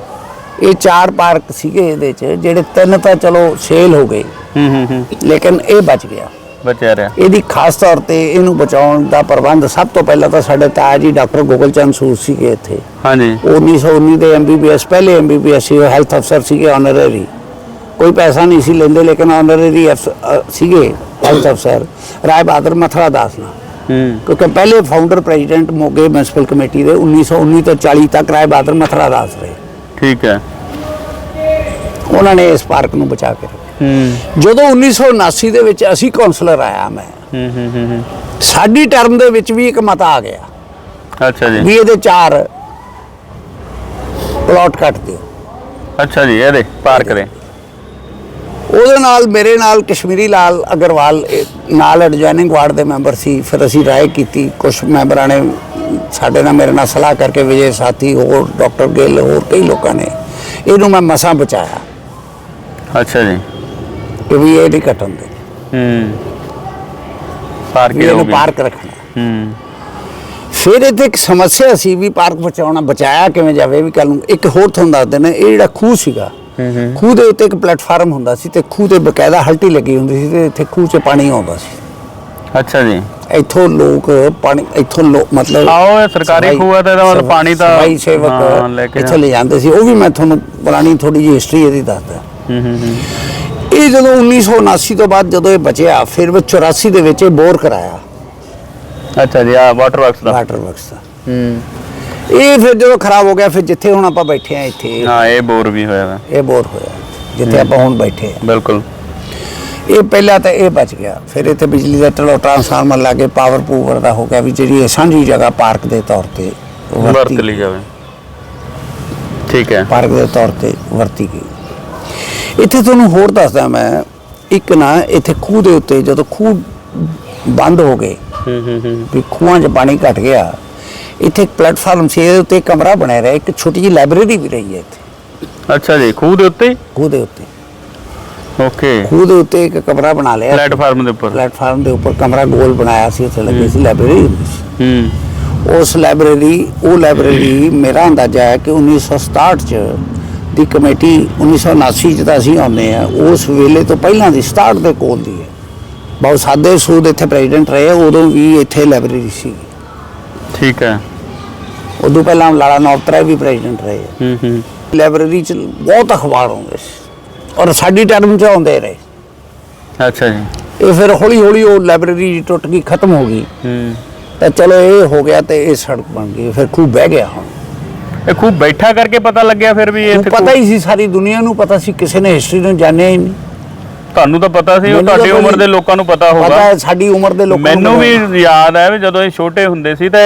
ਇਹ ਚਾਰ ਪਾਰਕ ਸੀਗੇ ਇਹਦੇ 'ਚ ਜਿਹੜੇ ਤਿੰਨ ਤਾਂ ਚਲੋ ਸੇਲ ਹੋ ਗਏ। ਹੂੰ ਹੂੰ ਹੂੰ। ਲੇਕਿਨ ਇਹ ਬਚ ਗਿਆ। ਬਚਿਆ ਰਿਹਾ। ਇਹਦੀ ਖਾਸ ਤੌਰ ਤੇ ਇਹਨੂੰ ਬਚਾਉਣ ਦਾ ਪ੍ਰਬੰਧ ਸਭ ਤੋਂ ਪਹਿਲਾਂ ਤਾਂ ਸਾਡੇ ਤਾਇਆ ਜੀ ਡਾਕਟਰ ਗੋਗਲ ਚੰਦ ਸੂਰ ਸੀਗੇ ਇੱਥੇ। ਹਾਂਜੀ। 1919 ਦੇ ਐਮਬੀਬੀਐਸ ਪਹਿਲੇ ਐਮਬੀਬੀਐਸ ਸੀ ਹੈਲਥ ਅਫਸਰ ਸੀਗੇ ਆਨਰਰੀ ਕੋਈ ਪੈਸਾ ਨਹੀਂ ਸੀ ਲੈਂਦੇ ਲੇਕਿਨ ਆਨਰਰੀ ਸੀਗੇ। ਹੈਲਥ ਅਫਸਰ ਰਾਏ ਬਹਾਦਰ ਮਥਰਾ ਦਾਸ ਨਾਲ ਕਿਉਂਕਿ ਪਹਿਲੇ ਫਾਊਂਡਰ ਪ੍ਰੈਜ਼ੀਡੈਂਟ ਮੋਗੇ ਮਿਊਨਿਸਪਲ ਕਮੇਟੀ ਦੇ 1919 ਤੋਂ 40 ਤੱਕ ਰਾਏ ਬਹਾਦਰ ਮਥਰਾ ਦਾਸ ਰਹੇ ਠੀਕ ਹੈ ਉਹਨਾਂ ਨੇ ਇਸ ਪਾਰਕ ਨੂੰ ਬਚਾ ਕੇ ਰੱਖਿਆ ਜਦੋਂ 1979 ਦੇ ਵਿੱਚ ਅਸੀਂ ਕਾਉਂਸਲਰ ਆਇਆ ਮੈਂ। ਸਾਡੀ ਟਰਮ ਦੇ ਵਿੱਚ ਵੀ ਇੱਕ ਮਤਾ ਆ ਗਿਆ ਅੱਛਾ ਜੀ ਵੀ ਇਹਦੇ ਚਾਰ ਪਲਾਟ ਕੱਟ ਦਿਓ ਅੱਛਾ ਜੀ ਇਹਦੇ ਪਾਰਕ ਦੇ ਉਹਦੇ ਨਾਲ ਮੇਰੇ ਨਾਲ ਕਸ਼ਮੀਰੀ ਲਾਲ ਅਗਰਵਾਲ ਨਾਲ ਐਡਜੋਇਨਿੰਗ ਵਾਰਡ ਦੇ ਮੈਂਬਰ ਸੀ। ਫਿਰ ਅਸੀਂ ਰਾਏ ਕੀਤੀ ਕੁਝ ਮੈਂਬਰਾਂ ਨੇ ਸਾਡੇ ਨਾਲ ਮੇਰੇ ਨਾਲ ਸਲਾਹ ਕਰਕੇ ਵਿਜੇ ਸਾਥੀ ਹੋਰ ਡਾਕਟਰ ਗਿੱਲ ਹੋਰ ਕਈ ਲੋਕਾਂ ਨੇ ਇਹਨੂੰ ਮੈਂ ਮਸਾਂ ਬਚਾਇਆ। ਅੱਛਾ ਜੀ। ਕਿ ਵੀ ਇਹ ਨਹੀਂ ਕੱਟਣ ਦੇ। ਹੂੰ। ਪਾਰਕ ਇਹਨੂੰ ਰੱਖਣਾ। ਹੂੰ। ਫਿਰ ਇੱਥੇ ਇੱਕ ਸਮੱਸਿਆ ਸੀ ਵੀ ਪਾਰਕ ਬਚਾਉਣਾ ਬਚਾਇਆ ਕਿਵੇਂ ਜਾਵੇ ਵੀ ਕੱਲ ਨੂੰ। ਇੱਕ ਹੋਰ ਤੁਹਾਨੂੰ ਦੱਸ ਦਿੰਦੇ ਇਹ ਜਿਹੜਾ ਖੂਹ ਸੀਗਾ ਖੂਹ ਦੇ ਉੱਤੇ ਇੱਕ ਪਲੇਟਫਾਰਮ ਹੁੰਦਾ ਸੀ ਤੇ ਖੂਹ ਤੇ ਬਕਾਇਦਾ ਹਲਟੀ ਲੱਗੀ ਹੁੰਦੀ ਸੀ ਤੇ ਇੱਥੇ ਖੂਹ 'ਚ ਪਾਣੀ ਆਉਂਦਾ ਸੀ। ਅੱਛਾ ਜੀ। ਇੱਥੋਂ ਲੋਕ ਪਾਣੀ ਇੱਥੋਂ ਲੋਕ ਮਤਲਬ ਆਓ ਇਹ ਸਰਕਾਰੀ ਖੂਹ ਹੈ ਤੇ ਇਹਦਾ ਮਤਲਬ ਪਾਣੀ ਤਾਂ ਸਫ਼ਾਈ ਸੇਵਕ ਇੱਥੋਂ ਲੈ ਜਾਂਦੇ ਸੀ। ਉਹ ਵੀ ਮੈਂ ਤੁਹਾਨੂੰ ਪੁਰਾਣੀ ਥੋੜੀ ਜਿਹੀ ਹਿਸਟਰੀ ਇਹਦੀ ਦੱਸਦਾ। ਹੂੰ ਹੂੰ ਹੂੰ। ਇਹ ਜਦੋਂ 1979 ਤੋਂ ਬਾਅਦ ਜਦੋਂ ਇਹ ਬਚਿਆ ਫਿਰ ਉਹ 84 ਦੇ ਵਿੱਚ ਇਹ ਬੋਰ ਕਰਾਇਆ। ਅੱਛਾ ਜੀ ਆ ਵਾਟਰ ਵਰਕਸ ਦਾ। ਵਾਟਰ ਵਰਕਸ ਦਾ। ਹੂੰ। ਇਹ ਫਿਰ ਜਦੋਂ ਖਰਾਬ ਹੋ ਗਿਆ ਫਿਰ ਜਿੱਥੇ ਹੁਣ ਆਪਾਂ ਬੈਠੇ ਆ ਇੱਥੇ ਹਾਂ ਇਹ ਬੋਰ ਵੀ ਹੋਇਆ ਵਾ। ਇਹ ਬੋਰ ਹੋਇਆ ਜਿੱਥੇ ਆਪਾਂ ਹੁਣ ਬੈਠੇ ਆ ਬਿਲਕੁਲ। ਇਹ ਪਹਿਲਾਂ ਤਾਂ ਇਹ ਬਚ ਗਿਆ ਫਿਰ ਇੱਥੇ ਬਿਜਲੀ ਦਾ ਚਲੋ ਟਰਾਂਸਫਾਰਮਰ ਲਾ ਕੇ ਪਾਵਰ ਪੂਵਰ ਦਾ ਹੋ ਗਿਆ ਵੀ ਜਿਹੜੀ ਇਹ ਸਾਂਝੀ ਜਗ੍ਹਾ ਪਾਰਕ ਦੇ ਤੌਰ ਤੇ ਵਰਤੀ ਲਈ ਜਾਵੇ। ਠੀਕ ਹੈ। ਪਾਰਕ ਦੇ ਤੌਰ ਤੇ ਵਰਤੀ ਗਈ। ਇੱਥੇ ਤੁਹਾਨੂੰ ਹੋਰ ਦੱਸਦਾ ਮੈਂ ਇੱਕ ਨਾ ਇੱਥੇ ਖੂਹ ਦੇ ਉੱਤੇ ਜਦੋਂ ਖੂਹ ਬੰਦ ਹੋ ਗਏ ਹੂੰ ਹੂੰ ਹੂੰ। ਵੀ ਖੂਹਾਂ 'ਚ ਪਾਣੀ ਘਟ ਗਿਆ ਇੱਥੇ ਇੱਕ ਪਲੇਟਫਾਰਮ ਸੀ ਇਹਦੇ ਉੱਤੇ ਕਮਰਾ ਬਣਿਆ ਰਿਹਾ ਇੱਕ ਛੋਟੀ ਜਿਹੀ ਲਾਇਬ੍ਰੇਰੀ ਵੀ ਰਹੀ ਹੈ ਇੱਥੇ। ਅੱਛਾ ਜੀ ਖੂਹ ਦੇ ਉੱਤੇ ਖੂਹ ਦੇ ਉੱਤੇ। ਓਕੇ। ਖੂਹ ਦੇ ਉੱਤੇ ਇੱਕ ਕਮਰਾ ਬਣਾ ਲਿਆ। ਪਲੇਟਫਾਰਮ ਦੇ ਉੱਪਰ? ਪਲੇਟਫਾਰਮ ਦੇ ਉੱਪਰ ਕਮਰਾ ਗੋਲ ਬਣਾਇਆ ਸੀ ਉੱਥੇ ਲੱਗੀ ਸੀ ਲਾਇਬ੍ਰੇਰੀ ਹੁੰਦੀ ਸੀ ਹੂੰ। ਉਸ ਲਾਇਬ੍ਰੇਰੀ ਉਹ ਲਾਇਬ੍ਰੇਰੀ ਮੇਰਾ ਅੰਦਾਜ਼ਾ ਹੈ ਕਿ 1967 ਚ ਦੀ ਕਮੇਟੀ 1979 ਚ ਤਾਂ ਅਸੀਂ ਆਉਂਦੇ ਆ ਉਸ ਵੇਲੇ ਤੋਂ ਪਹਿਲਾਂ ਦੀ 67 ਦੇ ਕੋਲ ਦੀ ਹੈ। ਬਹੁਤ ਸਾਦੇ ਸੂਦ ਇੱਥੇ ਪ੍ਰੈਜ਼ੀਡੈਂਟ ਰਹੇ ਉਦੋਂ ਵੀ ਇੱਥੇ ਲਾਇਬ੍ਰੇਰੀ ਸੀ। ਠੀਕ ਹੈ। ਉਦੋਂ ਪਹਿਲਾਂ ਲਾਲਾ ਨੌਤਰਾ ਵੀ ਪ੍ਰੈਜ਼ੀਡੈਂਟ ਰਹੇ ਹੂੰ ਹੂੰ। ਲਾਇਬ੍ਰੇਰੀ ਚ ਬਹੁਤ ਅਖਬਾਰ ਆਉਂਦੇ ਸੀ ਔਰ ਸਾਡੀ ਟਰਮ ਚ ਆਉਂਦੇ ਰਹੇ। ਅੱਛਾ ਜੀ। ਇਹ ਫਿਰ ਹੌਲੀ ਹੌਲੀ ਉਹ ਲਾਇਬ੍ਰੇਰੀ ਟੁੱਟ ਗਈ ਖਤਮ ਹੋ ਗਈ। ਹੂੰ। ਤਾਂ ਚਲੋ ਇਹ ਹੋ ਗਿਆ ਤੇ ਇਹ ਸੜਕ ਬਣ ਗਈ ਫਿਰ ਖੂਬ ਬਹਿ ਗਿਆ ਹੁਣ। ਇਹ ਖੂਹ ਬੈਠਾ ਕਰਕੇ ਪਤਾ ਲੱਗਿਆ ਫਿਰ ਵੀ ਇੱਥੇ ਪਤਾ ਹੀ ਸੀ ਸਾਰੀ ਦੁਨੀਆ ਨੂੰ ਪਤਾ ਸੀ ਕਿਸੇ ਨੇ ਹਿਸਟਰੀ ਨੂੰ ਜਾਣਿਆ ਹੀ ਨਹੀਂ। ਤੁਹਾਨੂੰ ਤਾਂ ਪਤਾ ਸੀ ਉਹ ਮੈਨੂੰ ਤਾਂ ਤੁਹਾਡੀ ਉਮਰ ਦੇ ਲੋਕਾਂ ਨੂੰ ਪਤਾ ਪਤਾ ਹੋਊਗਾ ਹੈ ਸਾਡੀ ਉਮਰ ਦੇ ਲੋਕਾਂ ਮੈਨੂੰ ਵੀ ਯਾਦ ਹੈ ਵੀ ਜਦੋਂ ਇਹ ਛੋਟੇ ਹੁੰਦੇ ਸੀ ਤੇ